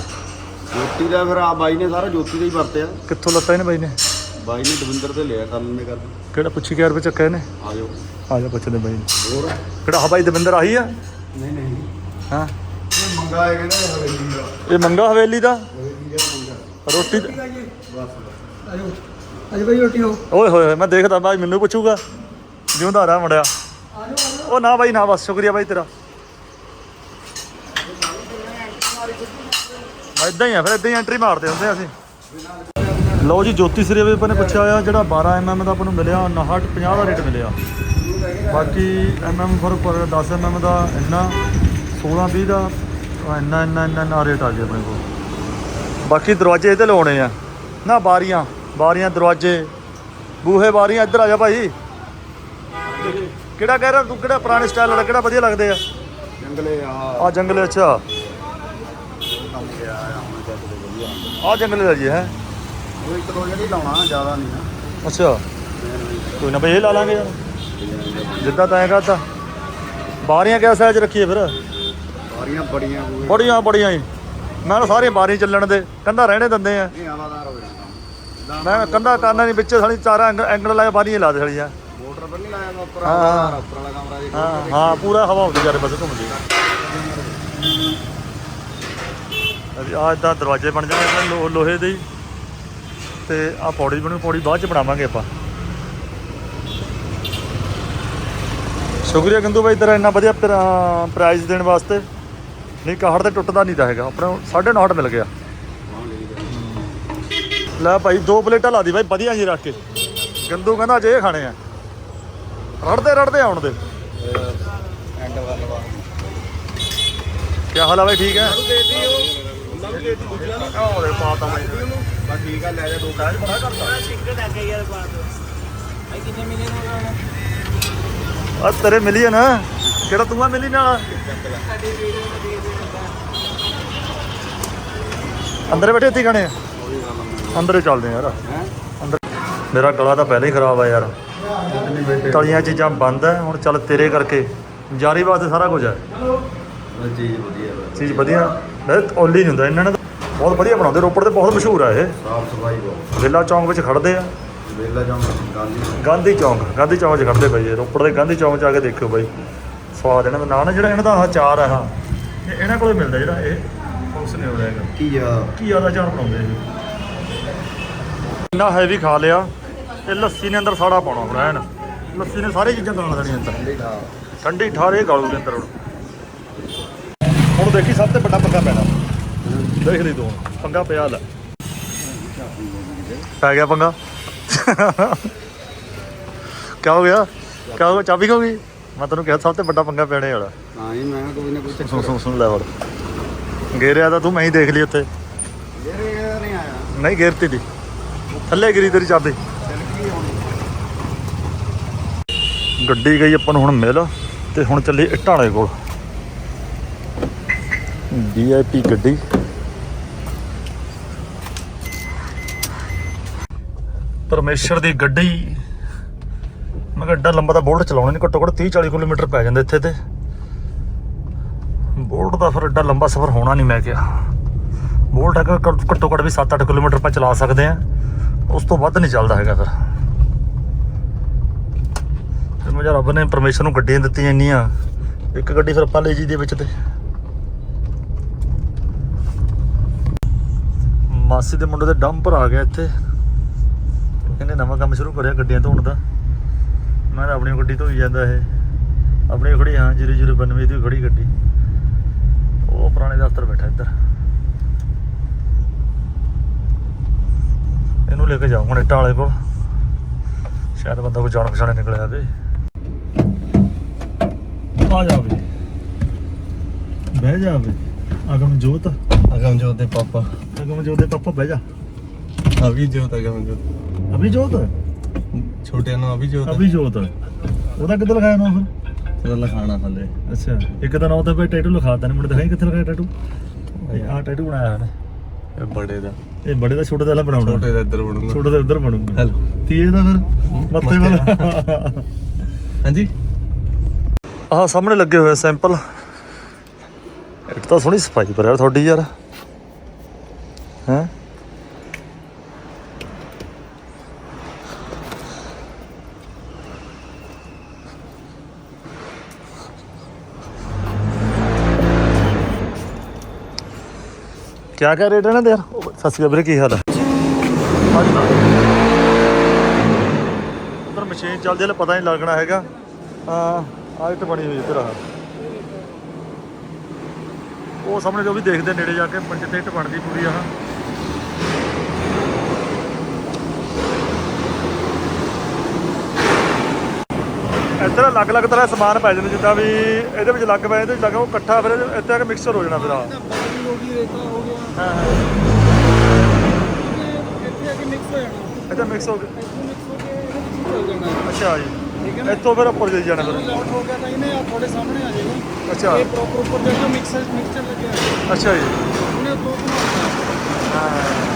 ਜੋਤੀ ਦਾ ਫਿਰ ਆ ਬਾਈ ਨੇ ਸਾਰਾ ਜੋਤੀ ਦਾ ਹੀ ਵਰਤਿਆ। ਕਿੱਥੋਂ ਲੱਤਾ ਇਹਨੇ ਬਾਈ ਨੇ? ਬਾਈ ਨੇ ਦਵਿੰਦਰ ਤੇ ਲਿਆ ਕਰਨ ਨੇ ਕਰ ਕਿਹੜਾ ਪੁੱਛੀ ਕਿਆ ਰੁਪਏ ਚੱਕਾ ਇਹਨੇ? ਆ ਜਾਓ ਆ ਜਾ ਪੁੱਛਦੇ ਬਾਈ ਨੂੰ। ਹੋਰ? ਕਿਹੜਾ ਹਾਂ ਬਾਈ ਦਵਿੰਦਰ ਆਹੀ ਆ? ਨਹੀਂ ਨਹੀਂ। ਹਾਂ? ਇਹ ਮੰਗਾ ਹੈ ਕਹਿੰਦੇ ਹਵੇਲੀ ਦਾ। ਇਹ ਮੰਗਾ ਹਵੇਲੀ ਦਾ? ਹਵੇਲੀ ਦਾ ਮੰਗਾ। ਰੋਟੀ ਦਾ- ਅਜੇ ਭਾਈ ਰੋਟੀ ਹੋ ਓਏ ਹੋਏ ਹੋਏ ਮੈਂ ਦੇਖਦਾ ਬਾਈ ਮੈਨੂੰ ਪੁੱਛੂਗਾ। ਜਿਉਂਦਾ ਰਹਾ ਮੁੰਡਿਆ। ਉਹ ਨਾ ਬਾਈ ਨਾ ਬਸ ਸ਼ੁਕਰੀਆ ਬਾਈ ਤੇਰਾ। ਇਦਾਂ ਹੀ ਆ ਫਿਰ ਇਦਾਂ ਹੀ ਐਂਟਰੀ ਮਾਰਦੇ ਹੁੰਦੇ ਆ ਅਸੀਂ। ਲਓ ਜੀ ਜੋਤੀ ਸਰੀ ਵੀ ਆਪਾਂ ਨੇ ਪੁੱਛਿਆ ਆ ਜਿਹੜਾ 12 ਐਮਐਮ ਦਾ ਆਪਾਂ ਨੂੰ ਮਿਲਿਆ 59 50 ਦਾ ਰੇਟ ਮਿਲਿਆ। ਬਾਕੀ ਐਮਐਮ ਫਿਰ ਉੱਪਰ 10 ਐਮਐਮ ਦਾ ਇੰਨਾ 16 20 ਦਾ ਇੰਨਾ ਇੰਨਾ ਇੰਨਾ ਇੰਨਾ ਰੇਟ ਆ ਗਿਆ ਆਪਣੇ ਕੋਲ। ਬਾਕੀ ਦਰਵਾਜ਼ੇ ਇਹਦੇ ਲਾਉਣੇ ਆ। ਨਾ ਬਾਰੀਆਂ ਬਾਰੀਆਂ ਦਰਵਾਜ਼ੇ। ਬੂਹੇ ਬਾਰੀਆਂ ਇੱਧਰ ਆ ਜਾ ਭਾਈ। ਕਿਹੜਾ ਕਹਿ ਰਿਹਾ ਤੂੰ ਕਿਹੜਾ ਪੁਰਾਣੇ ਸਟਾਈਲ ਵਾਲਾ ਕਿਹੜਾ ਵਧੀਆ ਲੱਗਦੇ ਆ? ਜੰਗਲੇ ਆ ਆ ਜੰਗਲੇ ਅੱਛਾ ਕੰਮ ਗਿਆ ਆ ਹੁਣ ਚੱਲ ਵਧੀਆ ਆ ਜੰਗਲੇ ਦਾ ਜੀ ਹੈ। ਉਹ ਇੱਕ ਦੋ ਜਿਹੜੀ ਲਾਉਣਾ ਜ਼ਿਆਦਾ ਨਹੀਂ ਨਾ। ਅੱਛਾ। ਕੋਈ ਨਾ ਬਈ ਇਹ ਲਾ ਲਾਂਗੇ। ਯਾਰ ਜਿੱਦਾਂ ਤੈਂ ਕਹਤਾ ਬਾਰੀਆਂ ਕਿਆ ਸਾਈਜ਼ ਰੱਖੀਏ ਫਿਰ? ਸਾਰੀਆਂ ਬੜੀਆਂ ਹੋਏ ਬੜੀਆਂ ਬੜੀਆਂ ਹੀ ਮੈਂ ਤਾਂ ਸਾਰੀਆਂ ਬਾਰੀਆਂ ਚੱਲਣ ਦੇ। ਕੰਧਾ ਰਹਿਣੇ ਦਿੰਦੇ ਆ। ਮੈਂ ਕੰਧਾ ਕਰਨਾ ਨਹੀਂ ਵਿੱਚ ਸਾਲੀ ਚਾਰਾਂ ਐਂਗਲ ਐਂਗਲ ਲਾ ਕੇ ਬਾਰੀਆਂ ਲਾ ਦੇ ਸਾਲੀਆਂ ਮੋਟਰ ਪਰ ਨਹੀਂ ਲਾਇਆ ਉੱਪਰ ਹਾਂ, ਉੱਪਰ ਵਾਲਾ ਕਮਰਾ ਜੀ ਹਾਂ ਹਾਂ ਪੂਰਾ ਹਵਾ ਹੁੰਦੀ ਜਾਰੇ ਬਸ ਘੁੰਮਦੀ। ਆ ਇਦਾਂ ਦਰਵਾਜ਼ੇ ਬਣ ਜਾਣਗੇ ਲੋ- ਲੋਹੇ ਦੇ ਹੀ। ਤੇ ਆ ਪੌੜੀ ਬਣੂ ਪੌੜੀ ਬਾਅਦ ਚ ਬਣਾਵਾਂਗੇ ਆਪਾਂ। ਸ਼ੁਕਰੀਆ ਗੰਦੂ ਬਾਈ ਤੇਰਾ ਇੰਨਾ ਵਧੀਆ ਪ੍ਰਾਈਜ਼ ਦੇਣ ਵਾਸਤੇ। ਨਹੀਂ ਕਾਹੜ ਤੇ ਟੁੱਟਦਾ ਨਹੀਂ ਤਾਂ ਹੈਗਾ। ਆਪਣਾ 9.5 ਮਿਲ ਗਿਆ। ਲੈ ਭਾਈ ਦੋ ਪਲੇਟਾਂ ਲਾ ਦੀ ਬਾਈ ਵਧੀਆ ਜੀ ਰੱਖ ਕੇ। ਗੰਦੂ ਕਹਿੰਦਾ ਜੇ ਇਹ ਖਾਣੇ ਆ। ਰੜਦੇ ਰੜਦੇ ਆਉਣ ਦੇ। ਐਂਡ ਵੱਲ ਵਾ। ਕੀ ਹਾਲ ਆ ਬਾਈ ਠੀਕ ਹੈ? ਦੇਤੀ ਉਹ ਉਹਨਾਂ ਨੂੰ ਦੇਤੀ ਦੂਜਿਆਂ ਨੂੰ। ਉਹਦੇ ਪਾਤਾ ਮੈਂ ਬਸ ਠੀਕ ਆ ਲੈ ਜਾ ਦੋ ਕਾਜ ਬੜਾ ਕਰਦਾ ਟਿਕਟ ਅੱਗੇ ਯਾਰ ਬਾਤ ਭਾਈ ਕਿੰਨੇ ਮਿਲੀਅਨ ਹੋ ਗਏ ਆ ਤੇਰੇ ਮਿਲੀ ਆ ਨਾ। ਕਿਹੜਾ ਤੂੰ ਆ ਮਿਲੀ ਨਾਲ? ਅੰਦਰ ਬੈਠੇ ਇੱਥੇ ਖਾਣੇ ਆ। ਅੰਦਰ ਹੀ ਚੱਲਦੇ ਆ ਯਾਰ। ਅੰਦਰ ਮੇਰਾ ਗਲਾ ਤਾਂ ਪਹਿਲਾਂ ਹੀ ਖਰਾਬ ਆ ਯਾਰ। ਤਲੀਆਂ ਚੀਜ਼ਾਂ ਬੰਦ ਐ ਹੁਣ ਚੱਲ ਤੇਰੇ ਕਰਕੇ। ਜਾਰੀ ਵਾਸਤੇ ਸਾਰਾ ਕੁਝ ਹੈ ਚੀਜ਼ ਵਧੀਆ ਚੀਜ਼ ਵਧੀਆ। ਓਲੀ ਨਹੀਂ ਹੁੰਦਾ ਇਹਨਾਂ ਨੇ ਬਹੁਤ ਵਧੀਆ ਬਣਾਉਂਦੇ ਰੋਪੜ ਤੇ ਬਹੁਤ ਮਸ਼ਹੂਰ ਆ ਇਹ। ਸਾਫ਼ ਸਫ਼ਾਈ ਬਹੁਤ। ਵੇਲਾ ਚੌਂਕ ਵਿੱਚ ਖੜਦੇ ਆ। ਵੇਲਾ ਜਾਮ ਗਾਂਧੀ ਗਾਂਧੀ ਚੌਂਕ ਗਾਂਧੀ ਚੌਂਕ 'ਚ ਖੜਦੇ ਬਾਈ ਇਹ ਰੋਪੜ ਦੇ ਗਾਂਧੀ ਚੌਂਕ 'ਚ ਆ ਕੇ ਦੇਖਿਓ ਬਾਈ। ਸਵਾਦ ਇਹਨਾਂ ਦਾ ਨਾਂ ਨਾ ਜਿਹੜਾ ਇਹਨਾਂ ਦਾ ਆਹ ਚਾਰ ਆ ਇਹ ਇਹਨਾਂ ਕੋਲੇ ਮਿਲਦਾ ਜਿਹੜਾ ਇਹ ਫੋਕਸ ਨਹੀਂ ਹੋ ਰਿਹਾ ਹੈਗਾ। ਕੀ ਆ? ਕੀ ਜ਼ਿਆਦਾ ਚਾਰ ਬਣਾਉਂਦੇ ਇਹ? ਇੰਨਾ ਹੈਵੀ ਖਾ ਲਿਆ ਤੇ ਲੱਸੀ ਨੇ ਅੰਦਰ ਸਾੜਾ ਪਾਉਣਾ ਹੁਣ ਐਨ ਲੱਸੀ ਨੇ ਸਾਰੀ ਚੀਜ਼ਾਂ ਗਾਲ ਦੇਣੀਆਂ ਅੰਦਰ। ਠੰਡੀ ਠਾਰੇ ਗਾਲੂ ਦੇ ਅੰਦਰ। ਹੁਣ ਦੇਖੀ ਸਭ ਤੋਂ ਵੱਡਾ ਪੰਗਾ ਪੈਣਾ। ਦੇਖ ਲਈ ਤੂੰ ਪੰਗਾ ਪਿਆ ਲੈ। ਪੈ ਗਿਆ ਪੰਗਾ। ਕਿਆ ਹੋ ਗਿਆ? ਕਿਆ ਹੋ ਗਿਆ? ਚਾਬੀ ਖੋ ਗਈ? ਮੈਂ ਤੈਨੂੰ ਕਿਹਾ ਸਭ ਤੋਂ ਵੱਡਾ ਪੰਗਾ ਪੈਣੇ ਵਾਲਾ। ਹਾਂ ਜੀ ਮੈਂ ਕੋਈ ਨਾ ਕੋਈ ਸੁਣ ਸੁਣ ਸੁਣ ਲੈ ਵੜ ਗੇਰਿਆ ਤਾਂ ਤੂੰ ਮੈਂ ਹੀ ਦੇਖ ਲਈ ਉੱਥੇ। ਨਹੀਂ ਆਇਆ? ਨਹੀਂ ਗੇਰਤੀ ਦੀ। ਥੱਲੇ ਗਿਰੀ ਤੇਰੀ ਚਾਬੀ। ਗੱਡੀ ਗਈ ਆਪਾਂ ਨੂੰ ਹੁਣ ਮਿਲ ਤੇ ਹੁਣ ਚੱਲੀ ਇੱਟਾਂ ਵਾਲੇ ਕੋਲ। ਵੀਆਈਪੀ ਗੱਡੀ। ਪਰਮੇਸ਼ਰ ਦੀ ਗੱਡੀ। ਮੈਂ ਕਿਹਾ ਐਡਾ ਲੰਬਾ ਤਾਂ ਬੋਲਟ ਚਲਾਉਣਾ ਨਹੀਂ, ਘੱਟੋ ਘੱਟ 30 40 ਕਿਲੋਮੀਟਰ ਪੈ ਜਾਂਦਾ ਇੱਥੇ ਤੇ। ਬੋਲਟ ਦਾ ਫਿਰ ਐਡਾ ਲੰਬਾ ਸਫ਼ਰ ਹੋਣਾ ਨਹੀਂ ਮੈਂ ਕਿਹਾ। ਬੋਲਟ ਹੈਗਾ ਘੱਟੋ, ਘੱਟ ਵੀ 7-8 ਕਿਲੋਮੀਟਰ ਆਪਾਂ ਚਲਾ ਸਕਦੇ ਆ ਉਸ ਤੋਂ ਵੱਧ ਨਹੀਂ ਚੱਲਦਾ ਹੈਗਾ ਫਿਰ। ਫਿਰ ਮੈਂ ਰੱਬ ਨੇ ਪਰਮੇਸ਼ਰ ਨੂੰ ਗੱਡੀਆਂ ਦਿੱਤੀਆਂ ਇੰਨੀਆਂ। ਇੱਕ ਗੱਡੀ ਫਿਰ ਆਪਾਂ ਲੈ ਜੀ ਦੇ ਵਿੱਚ ਤੇ। ਮਾਸੀ ਦੇ ਮੁੰਡੇ ਦੇ ਡੰਪਰ ਆ ਗਿਆ ਇੱਥੇ। ਕਹਿੰਦੇ ਨਵਾਂ ਕੰਮ ਸ਼ੁਰੂ ਕਰਿਆ ਗੱਡੀਆਂ ਧੋਣ ਦਾ। ਮੈਂ ਤਾਂ ਆਪਣੀ ਗੱਡੀ ਧੋਈ ਜਾਂਦਾ ਇਹ। ਆਪਣੀ ਖੜੀ ਹਾਂ 0092 ਦੀ ਖੜੀ ਗੱਡੀ। ਉਹ ਪੁਰਾਣੇ ਦਫ਼ਤਰ ਬੈਠਾ ਇੱਧਰ। ਇਹਨੂੰ ਲੈ ਕੇ ਜਾਊਂ ਹੁਣ ਇੱਟਾਂ ਵਾਲੇ ਕੋਲ। ਸ਼ਾਇਦ ਬੰਦਾ ਕੋਈ ਜਾਣ ਪਛਾਣੇ ਨਿਕਲਿਆ ਵੇ ਆ ਜਾ ਬਹਿ ਜਾ ਅਗਮ ਜੋਤ। ਅਗਮ ਜੋਤ ਦੇ ਪਾਪਾ। ਅਗਮ ਜੋਤ ਦੇ ਪਾਪਾ ਬਹਿ ਜਾ। ਅਭੀ ਜੋਤ ਅਗਮ ਜੋਤ ਅਭੀ ਜੋਤ ਛੋਟਿਆਂ ਨੂੰ ਅਭੀ ਜੋਤ ਅਭੀ ਜੋਤ ਉਹਦਾ ਕਿੱਥੇ ਲਗਾਇਆ ਨਾ ਫਿਰ? ਉਹਦਾ ਲਖਾਣਾ ਹਲੇ। ਅੱਛਾ ਇੱਕ ਤਾਂ ਨਾ ਤਾਂ ਕੋਈ ਟੈਟੂ ਲਿਖਾਤਾ ਨਹੀਂ ਮੈਨੂੰ ਦਿਖਾਈ ਕਿੱਥੇ ਲਗਾਇਆ ਟੈਟੂ ਆਹ ਟੈਟੂ ਬਣਾਇਆ ਹੈ ਇਹ ਬੜੇ ਦਾ। ਇਹ ਬੜੇ ਦਾ ਛੋਟੇ ਦਾ ਲਾ ਬਣਾਉਣਾ। ਛੋਟੇ ਦਾ ਇੱਧਰ ਬਣੂਗਾ। ਛੋਟੇ ਦਾ ਉੱਧਰ ਬਣੂਗਾ। ਹੈਲੋ ਤੀਏ ਦਾ ਫਿਰ ਮੱਥੇ ਵਾਲਾ। ਹਾਂਜੀ। ਆਹ ਸਾਹਮਣੇ ਲੱਗੇ ਹੋਏ ਸੈਂਪਲ ਇਹ ਤਾਂ ਸੋਹਣੀ ਸਫ਼ਾਈ ਪਰ ਯਾਰ ਤੁਹਾਡੀ ਯਾਰ। ਹੈ। ਕਿਆ ਕਿਆ ਰੇਟ ਹੈ ਨਾ ਦੇ ਯਾਰ? ਸਤਿ ਸ਼੍ਰੀ ਅਕਾਲ ਵੀਰੇ, ਕੀ ਹਾਲ ਹੈ ਉਧਰ ਮਸ਼ੀਨ ਚੱਲਦੀ ਹੈ ਪਤਾ ਨਹੀਂ ਲੱਗਣਾ ਹੈਗਾ। ਹਾਂ, ਆਹ ਬਣੀ ਹੋਈ ਇੱਧਰ ਆ ਉਹ ਸਾਹਮਣੇ ਜੋ ਵੀ ਦੇਖਦੇ ਨੇੜੇ ਜਾ ਕੇ ਪੰਜ ਤੇ ਇੱਟ ਬਣਦੀ ਪੂਰੀ ਆਹ। ਇੱਧਰ ਅਲੱਗ-ਅਲੱਗ ਤਰ੍ਹਾਂ ਸਮਾਨ ਪੈ ਜਾਂਦੇ ਜਿੱਦਾਂ ਵੀ ਇਹਦੇ ਵਿੱਚ ਲੱਗ ਪਏ ਇਹਦੇ ਵਿੱਚ ਲੱਗ ਉਹ ਇਕੱਠਾ ਫਿਰ ਇੱਥੇ ਆ ਕੇ ਮਿਕਸਚਰ ਹੋ ਜਾਣਾ ਫਿਰ ਆ ਹੋ ਹਾਂ ਇੱਥੇ ਮਿਕਸ ਹੋ ਗਿਆ ਇੱਥੋਂ ਮਿਕਸ ਹੋ ਹੀ ਠੀਕ ਹੈ ਨਾ? ਇੱਥੋਂ ਫਿਰ ਉੱਪਰ ਜਾਈ ਜਾਣਾ ਫਿਰ। ਲਾਊਟ ਹੋ ਗਿਆ ਤਾਂ ਇਹਨੇ ਆ ਤੁਹਾਡੇ ਸਾਹਮਣੇ ਆ ਜਾਏਗਾ ਅੱਛਾ। ਇਹ ਪ੍ਰੋਪਰ ਉੱਪਰ ਜਿਹੜਾ ਮਿਕਸਰ ਮਿਕਸਚਰ ਲੱਗਿਆ ਹੈ ਅੱਛਾ ਜੀ। ਉਹਨੇ ਦੋ ਬਣਾਉਣਾ ਹਾਂ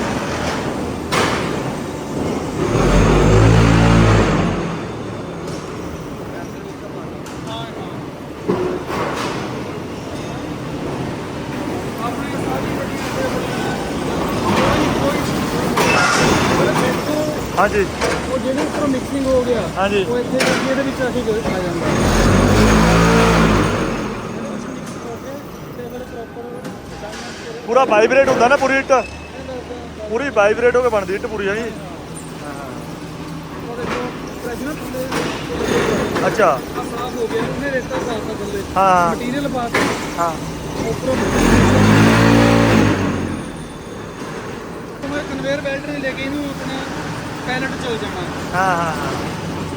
ਆਪਣੇ ਸਾਰੀ ਗੱਡੀਆਂ ਹਾਂਜੀ। ਉਹ ਜਿਹੜੇ ਉੱਪਰ ਮਿਕਸਿੰਗ ਹੋ ਗਿਆ। ਹਾਂਜੀ। ਉਹ ਇੱਥੇ ਕਰਕੇ ਇਹਦੇ ਵਿੱਚ ਆ ਕੇ ਗ- ਆ ਜਾਂਦਾ। ਪੂਰਾ ਵਾਈਬ੍ਰੇਟ ਹੁੰਦਾ ਨਾ ਪੂਰੀ ਇੱਟ। ਪੂਰੀ ਵਾਈਬ੍ਰੇਟ ਹੋ ਕੇ ਬਣਦੀ ਇੱਟ ਪੂਰੀ ਹੈ ਜੀ? ਪ੍ਰੈਸ਼ਰ ਥੱਲੇ ਅੱਛਾ। ਸਾਫ਼ ਹੋ। ਗਿਆ ਉਹਨੇ ਰੇਤਾ ਸਾਫ਼ ਥੱਲੇ ਹਾਂ। ਮਟੀਰੀਅਲ ਪਾ ਕੇ ਹਾਂ ਉੱਪਰੋਂ ਕਨਵੇਅਰ ਬੈਲਟ ਨੇ ਲੈ ਕੇ ਇਹਨੂੰ ਆਪਣਾ ਪੈਲਟ ਚਲ ਜਾਣਾ ਹਾਂ ਹਾਂ ਹਾਂ।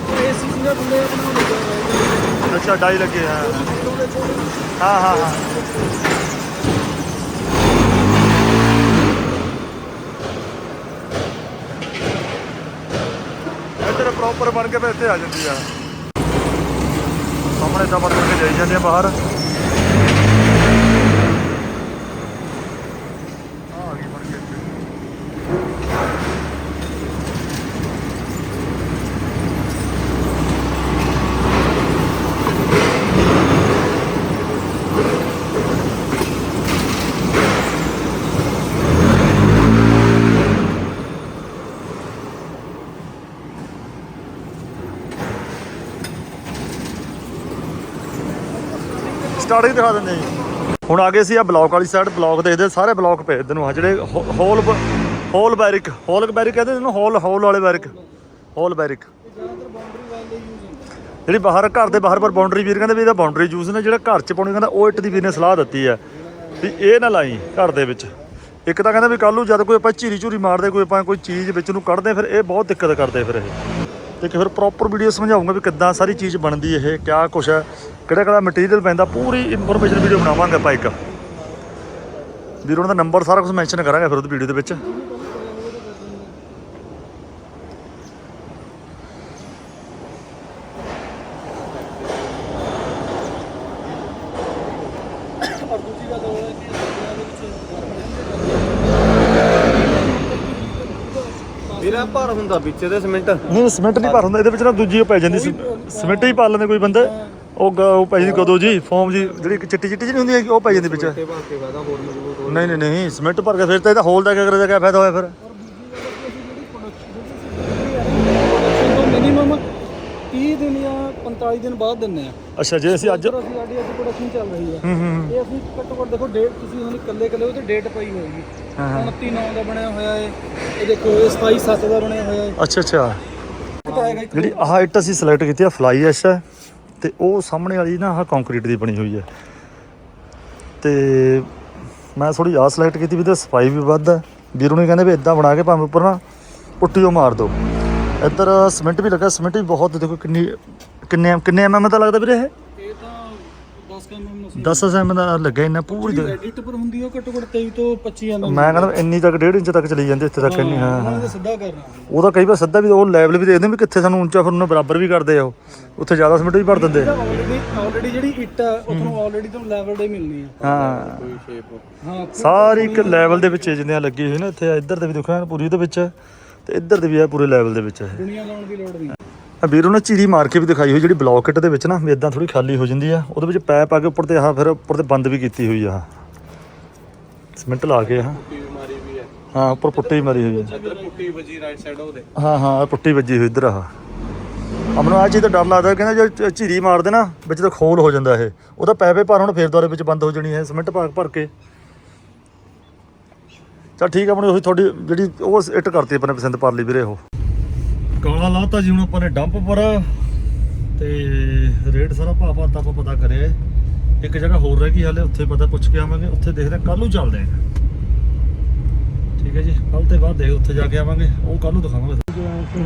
ਉਹ ਏਸੀ ਸੀਗਾ ਥੱਲੇ ਆਪਣਾ ਹੋ ਜਾਣਾ ਅੱਛਾ ਡਾਈ ਲੱਗੇ ਹਾਂ ਹਾਂ ਹਾਂ ਹਾਂ। ਇੱਧਰ ਪ੍ਰੋਪਰ ਬਣ ਕੇ ਫਿਰ ਇੱਥੇ ਆ ਜਾਂਦੀ ਆ। ਸਾਹਮਣੇ ਤਾਂ ਬਣ ਕੇ ਜਾਈ ਜਾਂਦੇ ਆ ਬਾਹਰ। ਸਟਾਰਟਿੰਗ ਦਿਖਾ ਦਿੰਦੇ ਜੀ। ਹੁਣ ਆ ਗਏ ਸੀ ਆ ਬਲੌਕ ਵਾਲੀ ਸਾਈਡ ਬਲੌਕ ਦੇਖਦੇ ਸਾਰੇ ਬਲੌਕ ਪਏ ਇਧਰ ਨੂੰ ਆ, ਜਿਹੜੇ ਹੋਲ ਬ- ਹੋਲ ਬੈਰਿਕ ਹੋਲ ਬੈਰਿਕ ਕਹਿੰਦੇ ਇਹਨੂੰ ਹੋਲ ਹੋਲ ਵਾਲੇ ਬੈਰਿਕ ਹੋਲ ਬੈਰਿਕ ਜਿਹੜੀ ਬਾਹਰ, ਘਰ ਦੇ ਬਾਹਰ ਪਰ ਬਾਉਂਡਰੀ ਵੀਰ ਕਹਿੰਦੇ ਵੀ ਇਹਦਾ ਬਾਉਂਡਰੀ ਯੂਜ਼ ਨੇ, ਜਿਹੜਾ ਘਰ 'ਚ ਪਾਉਣੀ ਕਹਿੰਦਾ, ਉਹ ਇੱਟ ਦੀ ਵੀਰ ਨੇ ਸਲਾਹ ਦਿੱਤੀ ਹੈ ਵੀ ਇਹ ਨਾ ਲਾਈ ਘਰ ਦੇ ਵਿੱਚ। ਇੱਕ ਤਾਂ ਕਹਿੰਦਾ ਵੀ ਕੱਲ ਨੂੰ ਜਦ ਕੋਈ ਆਪਾਂ ਝੀਰੀ ਝੂਰੀ ਮਾਰਦੇ, ਕੋਈ ਆਪਾਂ ਕੋਈ ਚੀਜ਼ ਵਿੱਚ ਨੂੰ ਕੱਢਦੇ, ਫਿਰ ਇਹ ਬਹੁਤ ਦਿੱਕਤ ਕਰਦੇ ਫਿਰ ਇਹ। ਤੇ ਕਿ ਫਿਰ ਪ੍ਰੋਪਰ ਵੀਡੀਓ ਸਮਝਾਉਂਗਾ ਵੀ ਕਿੱਦਾਂ ਸਾਰੀ ਚੀਜ਼ ਬਣਦੀ ਇਹ, ਕਿਆ ਕੁਛ ਹੈ। ਕਿਹੜਾ ਕਿਹੜਾ ਮਟੀਰੀਅਲ ਪੈਂਦਾ ਪੂਰੀ ਇਨਫੋਰਮੇਸ਼ਨ ਵੀਡੀਓ ਬਣਾਵਾਂਗੇ ਆਪਾਂ ਇੱਕ। ਵੀਰ ਉਹਨਾਂ ਦਾ ਨੰਬਰ ਸਾਰਾ ਕੁਝ ਮੈਂਸ਼ਨ ਕਰਾਂਗੇ ਫਿਰ ਉਹਦੀ ਵੀਡੀਓ ਦੇ ਵਿੱਚ। ਮੇਰਾ ਭਾਰ ਹੁੰਦਾ ਵਿੱਚ ਦੇ ਸਿਮੈਂਟ ਨਹੀਂ ਸਿਮੈਂਟ ਨਹੀਂ ਭਰ ਹੁੰਦਾ ਇਹਦੇ ਵਿੱਚ ਨਾ ਦੂਜੀ ਉਹ ਪੈ ਜਾਂਦੀ ਸੀ। ਸਿਮੈਂਟ ਹੀ ਪਾ ਲੈਂਦੇ ਕੋਈ ਬੰਦੇ। ਉਹ ਗ- ਉਹ ਪੈ ਜਾਂਦੀ ਕਦੋਂ ਜੀ? ਫੋਮ ਜੀ। ਜਿਹੜੀ ਚਿੱਟੀ ਚਿੱਟੀ ਜਿਹੀ ਹੁੰਦੀ ਹੈਗੀ, ਉਹ ਪੈ ਜਾਂਦੀ ਵਿੱਚ। ਤੇ ਬਾਅਦ ਕੇ ਵਾਦਾ ਹੋਰ ਮਜ਼ਬੂਤ ਹੋ ਨਹੀਂ ਨਹੀਂ ਨਹੀਂ ਸਿਮੈਂਟ ਭਰ ਕੇ ਫਿਰ ਤਾਂ ਇਹਦਾ ਹੋਲ ਦਾ ਕਿਆ ਕਰੇ ਕਿਆ ਫਾਇਦਾ ਹੋਇਆ ਫਿਰ? ਮਿਨੀਮਮ 30 ਦਿਨ ਜਾਂ 45 ਦਿਨ ਬਾਅਦ ਦਿੰਨੇ ਆ ਅੱਛਾ ਜੇ ਅਸੀਂ ਅੱਜ ਜਦੋਂ ਅਸੀਂ ਸਾਡੀ ਅੱਜ ਪ੍ਰੋਡਕਸ਼ਨ ਚੱਲ ਰਹੀ ਹੈ। ਹੂੰ ਹੂੰ ਇਹ ਅਸੀਂ ਘੱਟੋ ਘੱਟ ਦੇਖੋ ਡੇਟ ਤੁਸੀਂ ਹੁਣ ਇਕੱਲੇ ਇਕੱਲੇ ਉਹ ਤੇ ਡੇਟ ਪਈ ਹੋਏਗੀ। 29 9 ਦਾ ਬਣਿਆ ਹੋਇਆ ਹੈ ਇਹ ਦੇਖੋ ਇਹ 27 7 ਦਾ ਬਣਿਆ ਹੋਇਆ ਹੈ। ਅੱਛਾ ਅੱਛਾ। ਬਤਾਏਗਾ ਇੱਕ ਜਿਹੜੀ ਆਹ ਇੱਟ ਅਸੀਂ ਸਿਲੈਕਟ ਕੀਤੀ ਆ ਫਲਾਈ ਐਸ਼ ਹੈ। ਤੇ ਉਹ ਸਾਹਮਣੇ ਵਾਲੀ ਨਾ ਆਹ ਕੰਕਰੀਟ ਦੀ ਬਣੀ ਹੋਈ ਹੈ। ਤੇ ਮੈਂ ਥੋੜੀ ਆਹ ਸਿਲੈਕਟ ਕੀਤੀ ਵੀ ਤੇ ਸਫ਼ਾਈ ਵੀ ਵੱਧ ਹੈ। ਵੀਰੂ ਨੇ ਕਹਿੰਦੇ ਵੀ ਇਦਾਂ ਬਣਾ ਕੇ ਭਾਵੇਂ ਉੱਪਰ ਨਾ ਪੁੱਟੀ ਉਹ ਮਾਰ ਦਿਓ। ਇੱਧਰ ਸਿਮੈਂਟ ਵੀ ਲੱਗਾ ਸਿਮੈਂਟ ਵੀ ਬਹੁਤ, ਦੇਖੋ ਕਿੰਨੀ, ਕਿੰਨੇ ਕਿੰਨੇ ਐਮਐਮ ਦਾ ਲੱਗਦਾ ਵੀਰੇ ਇਹ ਇਹ ਤਾਂ 10 ਕਮ ਮਸੀਂ 10 ਐਮਐਮ ਦਾ ਲੱਗਾ ਇੰਨਾ ਪੂਰੀ ਦੇ- ਐਡਿਟ ਪਰ ਹੁੰਦੀ ਹੈ ਘੱਟੋ ਘੱਟ 23 ਤੋਂ 25 ਐਮ ਮੈਂ ਕਹਿੰਦਾ ਇੰਨੀ ਤੱਕ 1.5 ਇੰਚ ਤੱਕ ਚਲੀ ਜਾਂਦੀ ਇੱਥੇ ਤੱਕ ਇੰਨੀ ਹਾਂ ਹਾਂ ਉਹਨਾਂ ਸਿੱਧਾ ਕਰਨਾ। ਉਹਦਾ ਕਈ ਵਾਰ ਸਿੱਧਾ ਵੀ ਉਹ ਲੈਵਲ ਵੀ ਦੇਖਦੇ ਵੀ ਕਿੱਥੇ ਸਾਨੂੰ ਉੱਚਾ ਫਿਰ ਉਹਨੂੰ ਬਰਾਬਰ ਵੀ ਕਰਦੇ ਆ ਉਹ। ਉੱਥੇ ਜ਼ਿਆਦਾ ਸਿਮੈਂਟ ਵੀ ਭਰ ਦਿੰਦੇ ਆ। ਆਲਰੇਡੀ ਆਲਰੇਡੀ ਜਿਹੜੀ ਇੱਟ ਆ ਉਹ ਤੁਹਾਨੂੰ ਆਲਰੇਡੀ ਤੁਹਾਨੂੰ ਲੈਵਲ ਦੇ ਮਿਲਣੀ ਆ। ਹਾਂ। ਕੋਈ ਸ਼ੇਪ ਹਾਂ ਸਾਰੀ ਇੱਕ ਲੈਵਲ ਦੇ ਵਿੱਚ ਜਿੰਦਿਆਂ ਲੱਗੀ ਹੋਈ ਨਾ ਇੱਥੇ ਇੱਧਰ ਤੇ ਵੀ ਦੇਖੋ ਐਨ ਪੂਰੀ ਉਹਦੇ ਵਿੱਚ ਹੈ, ਤੇ ਇੱਧਰ ਤੇ ਵੀ ਹੈ ਪੂਰੇ ਲੈਵਲ ਦੇ ਵਿੱਚ ਹੈ ਦੁਨੀਆ ਲਾਉਣ ਦੀ ਲੋੜ ਨਹੀਂ। ਆ ਵੀਰੋ ਨੇ ਚੀਰੀ ਮਾਰ ਕੇ ਵੀ ਦਿਖਾਈ ਹੋਈ ਜਿਹੜੀ ਬਲੌਕਟ ਦੇ ਵਿੱਚ ਨਾ ਵੀ ਇਦਾਂ ਥੋੜੀ ਖਾਲੀ ਹੋ ਜਾਂਦੀ ਆ। ਉਹਦੇ ਵਿੱਚ ਪੈਪ ਆ ਕੇ ਉੱਪਰ ਤੇ ਆਹ ਫਿਰ ਉੱਪਰ ਤੇ ਬੰਦ ਵੀ ਕੀਤੀ ਹੋਈ ਆ। ਸਿਮੈਂਟ ਲਾ ਕੇ ਵੀ ਹੈ ਹਾਂ ਉੱਪਰ ਪੁੱਟੀ ਮਾਰੀ ਹੋਈ ਹੈ ਇੱਧਰ ਪੁੱਟੀ ਵੱਜੀ ਰਾਈਟ ਸਾਈਡ ਉਹਦੇ। ਹਾਂ ਹਾਂ ਪੁੱਟੀ ਵੱਜੀ ਹੋਈ ਇੱਧਰ ਆ ਮੈਨੂੰ ਆ ਚੀਜ਼ ਤੋਂ ਡਰ ਲੱਗਦਾ ਕਹਿੰਦਾ ਜੇ ਝੀਰੀ ਮਾਰਦੇ ਨਾ ਵਿੱਚ ਤਾਂ ਖੋਲ ਹੋ ਜਾਂਦਾ ਇਹ। ਉਹਦਾ ਪੈਪੇ ਭਰ ਹੁਣ ਫੇਰ ਦੁਆਰੇ ਵਿੱਚ ਬੰਦ ਹੋ ਜਾਣੀ ਹੈ ਸਿਮੈਂਟ ਪਾ ਭਰ ਕੇ। ਚਲ ਠੀਕ ਆ ਆਪਣੀ ਉਹੀ ਤੁਹਾਡੀ ਜਿਹੜੀ ਉਹ ਇੱਟ ਕਰਤੀ ਆਪਣੇ ਪਸੰਦ ਪਰ ਲਈ ਵੀਰੇ ਉਹ। ਕਾਲਾ ਲਾਤਾ ਜੀ ਹੁਣ ਆਪਾਂ ਨੇ ਡੰਪ ਪਰ ਤੇ ਰੇਟ ਸਾਰਾ ਭਾਅ ਭਾਅ ਤਾਂ ਆਪਾਂ ਪਤਾ ਕਰਿਆ। ਇੱਕ ਜਗ੍ਹਾ ਹੋਰ ਰਹਿ ਗਈ ਹਾਲੇ ਉੱਥੇ ਪਤਾ ਪੁੱਛ ਕੇ ਆਵਾਂਗੇ ਉੱਥੇ ਦੇਖਦੇ ਕੱਲ ਨੂੰ ਚੱਲਦੇ ਆ। ਠੀਕ ਹੈ ਜੀ ਕੱਲ ਤੇ ਬਾਅਦ ਦੇਖ ਉੱਥੇ ਜਾ ਕੇ ਆਵਾਂਗੇ ਉਹ ਕੱਲ ਨੂੰ ਦਿਖਾਵਾਂਗੇ।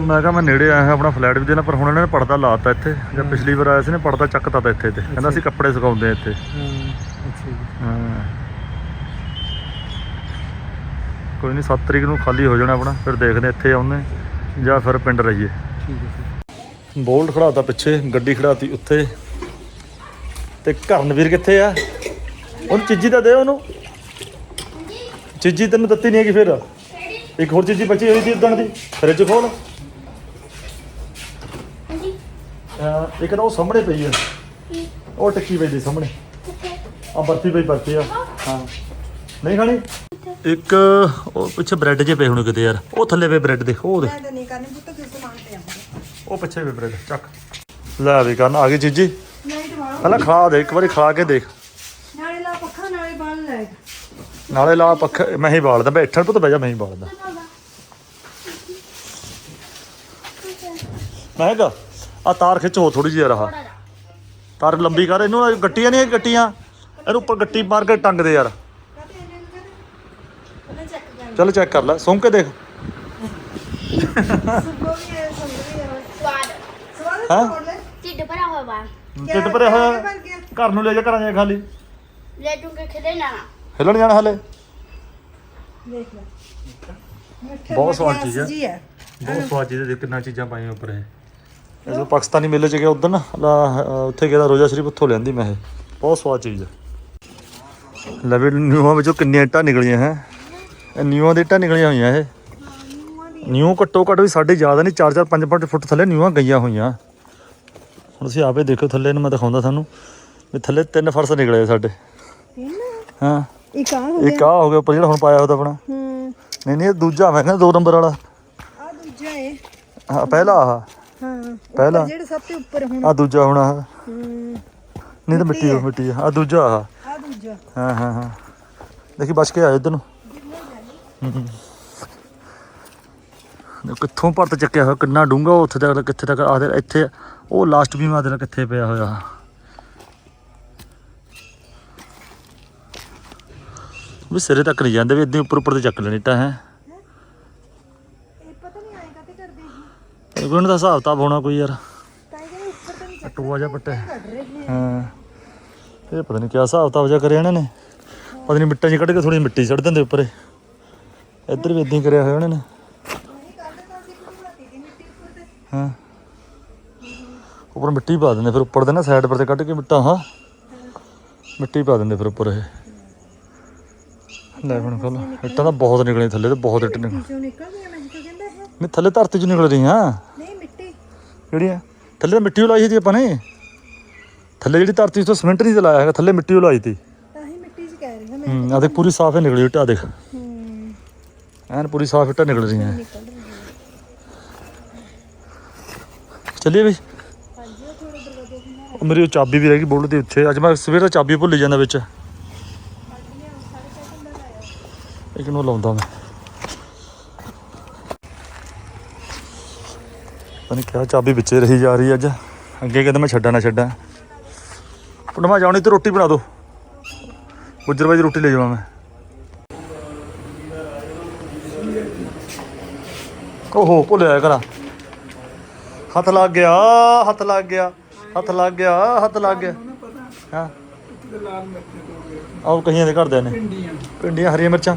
ਮੈਂ ਕਿਹਾ ਮੈਂ ਨੇੜੇ ਆਇਆ ਹਾਂ ਆਪਣਾ ਫਲੈਟ ਵੀ ਦੇਣਾ ਪਰ ਹੁਣ ਇਹਨਾਂ ਨੇ ਪਰਦਾ ਲਾਤਾ ਇੱਥੇ ਜਦ ਪਿਛਲੀ ਵਾਰ ਆਇਆ ਸੀ ਨੇ ਪਰਦਾ ਚੱਕਤਾ ਤਾ ਇੱਥੇ ਤੇ। ਕਹਿੰਦਾ ਅਸੀਂ ਕੱਪੜੇ ਸੁਕਾਉਂਦੇ ਆ ਇੱਥੇ। ਹਾਂ ਜੀ। ਕੋਈ ਨਹੀਂ 7 ਤਰੀਕ ਨੂੰ ਖਾਲੀ ਹੋ ਜਾਣਾ ਆਪਣਾ ਫਿਰ ਦੇਖਦੇ ਇੱਥੇ ਆਉਨੇ ਜਾਂ ਫਿਰ ਪਿੰਡ ਰਹੀਏ। ਠੀਕ ਹੈ ਬੋਲਟ ਖੜਾਤਾ ਪਿੱਛੇ ਗੱਡੀ ਖੜਾਤੀ ਉੱਥੇ। ਤੇ ਕਰਨਵੀਰ ਕਿੱਥੇ ਆ? ਉਹਨੂੰ ਚੀਜੀ ਤਾਂ ਦੇ ਉਹਨੂੰ। ਚੀਜੀ ਤੈਨੂੰ ਦਿੱਤੀ ਨਹੀਂ ਹੈਗੀ ਫਿਰ। ਇੱਕ ਹੋਰ ਚੀਜੀ ਬਚੀ ਹੋਈ ਸੀ ਉਦਣ ਦੀ। ਫਰਿੱਜ ਖੋਲ। ਇੱਕ ਤਾਂ ਉਹ ਸਾਹਮਣੇ ਪਈ ਆ। ਉਹ ਟਿੱਕੀ ਪਈ ਦੀ ਸਾਹਮਣੇ। ਆ ਬਰਫੀ ਪਈ ਬਰਫੀ ਆ। ਹਾਂ। ਨਹੀਂ ਖਾਣੀ? ਇੱਕ ਉਹ ਪਿੱਛੇ ਬ੍ਰੈਡ ਜੇ ਪਏ ਹੋਣੇ ਕਿਤੇ ਯਾਰ। ਉਹ ਥੱਲੇ ਪਏ ਬ੍ਰੈਡ ਦੇ ਉਹ ਦੇ ਮੈਂ ਤਾਂ ਨਹੀਂ ਕਰਨੀ ਪੁੱਤ ਕਿਸ ਸਮਾਨ ਤੇ ਆਉਂਦਾ ਉਹ ਪਿੱਛੇ ਵੀ ਬ੍ਰੈਡ ਚੱਕ। ਲੈ ਵੀ ਕਰਨ ਆ ਗਈ ਚੀਜੀ ਨਹੀਂ ਦਵਾਓ ਪਹਿਲਾਂ ਖਾ ਦੇ ਇੱਕ ਵਾਰੀ ਖਾ ਕੇ ਦੇਖ। ਨਾਲੇ ਲਾ ਪੱਖਾ ਨਾਲੇ ਬਣ ਲੈ। ਨਾਲੇ ਲਾ ਪੱਖਾ ਮੈਂ ਹੀ ਬਾਲਦਾ ਬੈਠਣ ਪੁੱਤ ਬਹਿ ਜਾ ਮੈਂ ਹੀ ਬਾਲਦਾ। ਮੈਂ ਕਿਹਾ ਆ ਤਾਰ ਖਿੱਚੋ ਥੋੜੀ ਜਿਹੀ ਯਾਰ ਆਹ। ਤਾਰ ਲੰਬੀ ਕਰ ਇਹਨੂੰ ਇਹ ਗੱਟੀਆਂ ਨਹੀਂ ਇਹ ਗੱਟੀਆਂ। ਇਹਨੂੰ ਉੱਪਰ ਗੱਟੀ ਮਾਰ ਕੇ ਟੰਗ ਦੇ ਯਾਰ ਕਹਤੇ ਇਹਨੇ ਨੂੰ ਕਹਿੰਦੇ ਚੈੱਕ ਕਰ ਚੱਲ ਚੈੱਕ ਕਰ ਲੈ ਸੁੰਘ ਕੇ ਦੇਖ। ਵੀ ਹੈ? ਸੁੰਦਰ ਵੀ ਹੈ ਸਵਾਦ ਸਵਾਦ ਹੈਂ? ਤੋੜ ਲੈ ਢਿੱਡ ਭਰਾ ਹੋਇਆ ਢਿੱਡ ਭਰਿਆ ਘਰ ਨੂੰ ਲੈ ਜਾ ਘਰਾਂ ਜਾ ਖਾਲੀ। ਲੈ ਤੂੰ ਕੇ ਖਦੇ ਨਾ ਹਿੱਲਣ ਜਾਣਾ ਹਲੇ। ਦੇਖ ਲੈ। ਮਿੱਠੇ ਬਹੁਤ ਸਵਾਦ ਚੀਜ਼ ਹੈ। ਜੀ ਹੈ। ਬਹੁਤ ਸਵਾਦ ਚੀਜ਼ ਹੈ ਕਿੰਨਾ ਚੀਜ਼ਾਂ ਪਾਈਆਂ ਉੱਪਰ ਇਹ। ਜਦੋਂ ਪਾਕਿਸਤਾਨੀ ਮੇਲੇ ਚ ਗਿਆ ਉਦੋਂ ਨਾ ਲਾ- ਅਹ ਉੱਥੇ ਗਿਆ ਤਾਂ ਰੋਜ਼ਾ ਸ਼ਰੀਫ ਉੱਥੋਂ ਲਿਆਂਦੀ ਮੈਂ ਇਹ। ਬਹੁਤ ਸਵਾਦ ਚੀਜ਼ ਹੈ ਲਵੇ ਨਿਊਆਂ ਵਿੱਚੋਂ ਕਿੰਨੀਆਂ ਇੱਟਾਂ ਨਿਕਲੀਆਂ ਹੈ। ਨਿਊਆਂ ਦੀ ਇੱਟਾਂ ਨਿਕਲੀਆਂ ਹੋਈਆਂ ਇਹ। ਨਿਊ ਘੱਟੋ ਘੱਟ ਵੀ ਸਾਡੇ ਜ਼ਿਆਦਾ ਨਹੀਂ 4-4 5-5 ਫੁੱਟ ਥੱਲੇ ਨਿਊਆਂ ਗਈਆਂ ਹੋਈਆਂ। ਹੁਣ ਤੁਸੀਂ ਆਪੇ ਦੇਖੋ ਥੱਲੇ ਨੂੰ ਮੈਂ ਦਿਖਾਉਂਦਾ ਤੁਹਾਨੂੰ ਵੀ ਥੱਲੇ ਤਿੰਨ ਫਰਸ਼ ਨਿਕਲੇ ਸਾਡੇ। ਹਾਂ। ਇੱਕ ਆ ਹੋ ਇੱਕ ਆ ਹੋ ਗਿਆ ਉੱਪਰ ਜਿਹੜਾ ਹੁਣ ਪਾਇਆ ਉਹਦਾ ਆਪਣਾ। ਹੂੰ। ਨਹੀਂ ਨਹੀਂ ਇਹ ਦੂਜਾ ਮੈਂ ਕਹਿੰਦਾ ਦੋ ਨੰਬਰ ਵਾਲਾ। ਆ ਦੂਜਾ ਹੈ ਹਾਂ ਪਹਿਲਾ ਹਾਂ ਪਹਿਲਾ। ਜਿਹੜਾ ਸਭ ਤੋਂ ਉੱਪਰ ਹੁਣ। ਆ ਦੂਜਾ ਹੁਣ ਹੂੰ। ਨਹੀਂ ਤਾਂ ਮਿੱਟੀ ਆ ਮਿੱਟੀ ਆ। ਦੂਜਾ ਆ ਆ ਦੂਜਾ। ਹਾਂ ਹਾਂ ਹਾਂ। ਦੇਖੀ ਬਚ ਕੇ ਆਇਆ ਇਧਰ ਨੂੰ। ਦੇਖੋ ਕਿੱਥੋਂ ਭਰਤ ਚੱਕਿਆ ਹੋਇਆ? ਕਿੰਨਾ ਡੂੰਘਾ ਉੱਥੇ ਤੱਕ ਕਿੱਥੇ ਤੱਕ? ਆਦੇ ਇੱਥੇ ਉਹ ਲਾਸਟ ਵੀ ਮਾਦੇ ਕਿੱਥੇ ਪਿਆ ਹੋਇਆ। ਵੀ ਸਿਰੇ ਤੱਕ ਨਹੀਂ ਜਾਂਦੇ ਵੀ ਇਦਾਂ ਉੱਪਰ ਉੱਪਰ ਤੇ ਚੱਕ ਲੈਣੀ ਤਾਂ ਹੈ। ਇਹ ਉਹਨਾਂ ਦਾ ਹਿਸਾਬ ਤਾਂ ਹੋਣਾ ਕੋਈ ਯਾਰ। ਟੂਆ ਰਹੇ ਨੇ। ਹਾਂ। ਇਹ ਪਤਾ ਨਹੀਂ ਕਿਆ ਹਿਸਾਬ ਤਾਂ ਵਜਾ ਕਰਿਆ ਇਹਨਾਂ ਨੇ। ਪਤਾ ਨਹੀਂ ਮਿੱਟਾਂ 'ਚ ਕੱਢ ਕੇ ਥੋੜੀ ਮਿੱਟੀ ਛੱਡ ਦਿੰਦੇ ਉੱਪਰ। ਇੱਧਰ ਵੀ ਇਦਾਂ ਹੀ ਕਰਿਆ ਹੋਇਆ ਉਹਨਾਂ ਨੇ। ਨਹੀਂ ਉੱਪਰ ਹਾਂ ਮਿੱਟੀ ਪਾ ਦਿੰਦੇ ਫਿਰ ਉੱਪਰ ਦੇ ਨਾ ਸਾਈਡ ਪਰ ਤੇ ਕੱਢ ਕੇ ਮਿੱਟਾਂ ਹਾਂ। ਮਿੱਟੀ ਪਾ ਦਿੰਦੇ ਫਿਰ ਉੱਪਰ ਇਹ। ਲੈ ਹੁਣ ਖੋਲ ਇੱਟਾਂ ਤਾਂ ਬਹੁਤ ਨਿਕਲੇ ਥੱਲੇ ਤੇ ਬਹੁਤ ਇੱਟ ਨਿਕਲ ਮੈਂ ਹੈ ਨਹੀਂ ਥੱਲੇ ਧਰਤੀ 'ਚ ਨਿਕਲ ਰਹੀਆਂ ਨਹੀਂ ਮਿੱਟੀ। ਕਿਹੜੀਆਂ ਥੱਲੇ ਤਾਂ ਮਿੱਟੀ ਲਾਈ ਸੀ ਆਪਾਂ ਨੇ। ਥੱਲੇ ਜਿਹੜੀ ਧਰਤੀ ਤੋਂ ਸਿਮੈਂਟ ਨਹੀਂ ਲਾਇਆ ਹੈਗਾ ਥੱਲੇ ਮਿੱਟੀ ਓ ਲਾਈ ਤੀ। ਤਾਂ ਹੀ ਮਿੱਟੀ 'ਚ ਕਹਿ ਰਹੀ ਹਾਂ ਮੈਂ। ਹੂੰ ਆ ਦੇਖ ਪੂਰੀ ਸਾਫ਼ ਹੀ ਨਿਕਲੀ ਇੱਟ ਆ ਦੇਖ। ਹੂੰ ਐਨ ਪੂਰੀ ਸਾਫ਼ ਇੱਟਾਂ ਨਿਕਲ ਰਹੀਆਂ। ਚੱਲੀਏ ਵੀ? ਉਹ ਮੇਰੀ ਉਹ ਚਾਬੀ ਵੀ ਰਹਿ ਗਈ ਬੁਲਟ ਦੇ ਉੱਤੇ। ਅੱਜ ਮੈਂ ਸਵੇਰ ਦਾ ਚਾਬੀ ਭੁੱਲ ਜਾਂਦਾ ਵਿੱਚ। ਇੱਕ ਨੂੰ ਲਾਉਂਦਾ ਮੈਂ। ਪਤਾ ਨਹੀਂ ਚਾਬੀ ਵਿੱਚੇ ਰਹੀ ਜਾ ਰਹੀ ਅੱਜ। ਅੱਗੇ ਕਹਿੰਦਾ ਮੈਂ ਛੱਡਾਂ ਨਾ ਛੱਡਾਂ। ਪੁੰਨਮਾ ਜਾਉਣੀ ਤੇ ਰੋਟੀ ਬਣਾ ਦੋ। ਗੁੱਜਰ ਬਾਈ ਰੋਟੀ ਲੈ ਜਾਵਾਂ ਮੈਂ। ਓਹੋ ਭੁੱਲਿਆ ਕਰਾਂ। ਹੱਥ ਲੱਗ ਗਿਆ, ਹੱਥ ਲੱਗ ਗਿਆ, ਹੱਥ ਲੱਗ ਗਿਆ, ਹੱਥ ਲੱਗ ਗਿਆ। ਹਾਂ? ਆਓ ਕਹੀਆਂ ਦੇ ਘਰਦਿਆਂ ਨੇ। ਪਿੰਡੀਆਂ ਹਰੀਆਂ ਮਿਰਚਾਂ?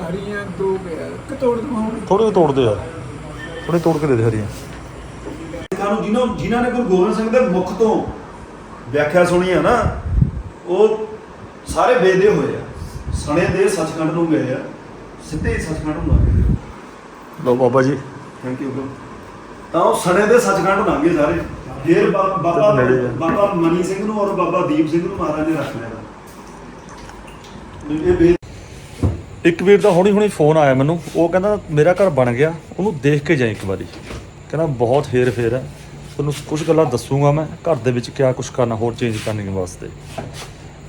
ਹਰੀਆਂ ਦੋ ਗਿਆ ਕਤੋੜ ਦਵਾਉਂ ਥੋੜੇ ਤੋੜ ਦੇ ਯਾਰ। ਥੋੜੇ ਤੋੜ ਕੇ ਦੇ ਦੇ ਹਰੀਆਂ। ਸਾਨੂੰ ਜਿਨ੍ਹਾਂ ਜਿਨ੍ਹਾਂ ਨੇ ਗੁਰੂ ਗੋਬਿੰਦ ਸਿੰਘ ਦੇ ਮੁਖ ਤੋਂ ਵਿਆਖਿਆ ਸੁਣੀ ਆ ਨਾ, ਉਹ ਸਾਰੇ ਵੇਦੇ ਹੋਏ ਆ। ਸਣੇ ਦੇ ਸੱਚਖੰਡ ਨੂੰ ਗਏ ਆ, ਸਿੱਧੇ ਸੱਚਖੰਡ ਨੂੰ ਆ ਗਏ ਲਓ ਬਾਬਾ ਜੀ। ਥੈਂਕ ਯੂ ਤਾਂ ਉਹ ਸਣੇ ਦੇ ਸੱਚਖੰਡ ਲੰਘੇ ਸਾਰੇ। ਫਿਰ ਬਾ- ਬਾਬਾ ਨੇੜੇ ਆ। ਬਾਬਾ ਮਨੀ ਸਿੰਘ ਨੂੰ ਔਰ ਬਾਬਾ ਦੀਪ ਸਿੰਘ ਨੂੰ ਮਹਾਰਾਜ ਨੇ ਰੱਖ ਲਿਆ। ਇਹ ਵੇਦ ਇੱਕ ਵੀਰ ਦਾ ਹੁਣੀ ਹੁਣੀ ਫੋਨ ਆਇਆ ਮੈਨੂੰ। ਉਹ ਕਹਿੰਦਾ ਮੇਰਾ ਘਰ ਬਣ ਗਿਆ। ਉਹਨੂੰ ਦੇਖ ਕੇ ਜਾਈ ਇੱਕ ਵਾਰੀ। ਕਹਿੰਦਾ ਬਹੁਤ ਹੇਰ ਫੇਰ ਹੈ। ਤੁਹਾਨੂੰ ਕੁਝ ਗੱਲਾਂ ਦੱਸੂਗਾ ਮੈਂ। ਘਰ ਦੇ ਵਿੱਚ ਕਿਆ ਕੁਝ ਕਰਨਾ ਹੋਰ ਚੇਂਜ ਕਰਨ ਵਾਸਤੇ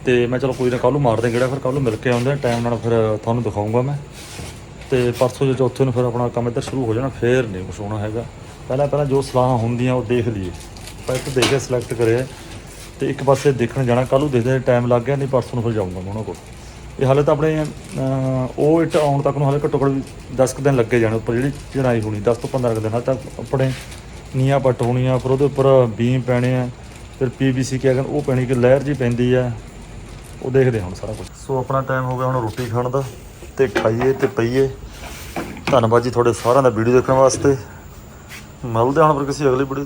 ਤੇ। ਮੈਂ ਚਲੋ ਕੋਈ ਨਾ ਕੱਲ੍ਹ ਨੂੰ ਮਾਰਦੇ ਕਿਹੜਾ ਫਿਰ ਕੱਲ੍ਹ ਨੂੰ ਮਿਲ ਕੇ ਆਉਂਦੇ ਟਾਈਮ ਨਾਲ ਫਿਰ ਤੁਹਾਨੂੰ ਦਿਖਾਉਂਗਾ ਮੈਂ। ਤੇ ਪਰਸੋਂ ਜੇ ਚੌਥੇ ਨੂੰ ਫਿਰ ਆਪਣਾ ਕੰਮ ਇੱਧਰ ਸ਼ੁਰੂ ਹੋ ਜਾਣਾ, ਫੇਰ ਨਹੀਂ ਕੁਛ ਹੋਣਾ ਹੈਗਾ। ਪਹਿਲਾਂ ਪਹਿਲਾਂ ਜੋ ਸਲਾਹਾਂ ਹੁੰਦੀਆਂ, ਉਹ ਦੇਖ ਲਈਏ। ਪਰ ਇੱਕ ਦੇਖ ਕੇ ਸਿਲੈਕਟ ਕਰਿਆ ਤੇ ਇੱਕ ਪਾਸੇ ਦੇਖਣ ਜਾਣਾ, ਕੱਲ੍ਹ ਨੂੰ ਦੇਖਦੇ ਟਾਈਮ ਲੱਗ ਗਿਆ ਨਹੀਂ, ਪਰਸੋਂ ਨੂੰ ਫਿਰ ਜਾਊਂਗਾ ਮੈਂ ਉਹਨਾਂ ਕੋਲ। ਇਹ ਹਾਲੇ ਤਾਂ ਆਪਣੇ ਉਹ ਇੱਟ ਆਉਣ ਤੱਕ ਨੂੰ ਹਾਲੇ ਘੱਟੋ ਘੱਟ 10 ਕੁ ਦਿਨ ਲੱਗੇ ਜਾਣੇ, ਉੱਪਰ ਜਿਹੜੀ ਚੜਾਈ ਹੋਣੀ 10 ਤੋਂ 15 ਕੁ ਦਿਨ। ਹਾਲੇ ਤੱਕ ਆਪਣੇ ਨੀਆਂ ਪੱਟ ਹੋਣੀਆਂ, ਫਿਰ ਉਹਦੇ ਉੱਪਰ ਬੀਮ ਪੈਣੇ ਆ, ਫਿਰ ਪੀਵੀਸੀ ਕਿਆ ਕਹਿੰਦੇ, ਉਹ ਪੈਣੀ ਕਿ ਲਹਿਰ ਜੀ ਪੈਂਦੀ ਆ। ਉਹ ਦੇਖਦੇ ਹਾਂ ਹੁਣ ਸਾਰਾ ਕੁਝ ਸੋ ਆਪਣਾ ਟਾਈਮ ਹੋ ਗਿਆ ਹੁਣ ਰੋਟੀ ਖਾਣ ਦਾ। ਤੇ ਖਾਈਏ ਤੇ ਪਈਏ। ਧੰਨਵਾਦ ਜੀ ਤੁਹਾਡੇ ਸਾਰਿਆਂ ਦਾ ਵੀਡੀਓ ਦੇਖਣ ਵਾਸਤੇ। ਮਿਲਦੇ ਹਾਂ ਹੁਣ ਫਿਰ ਕਿਸੇ ਅਗਲੀ ਵੀਡੀਓ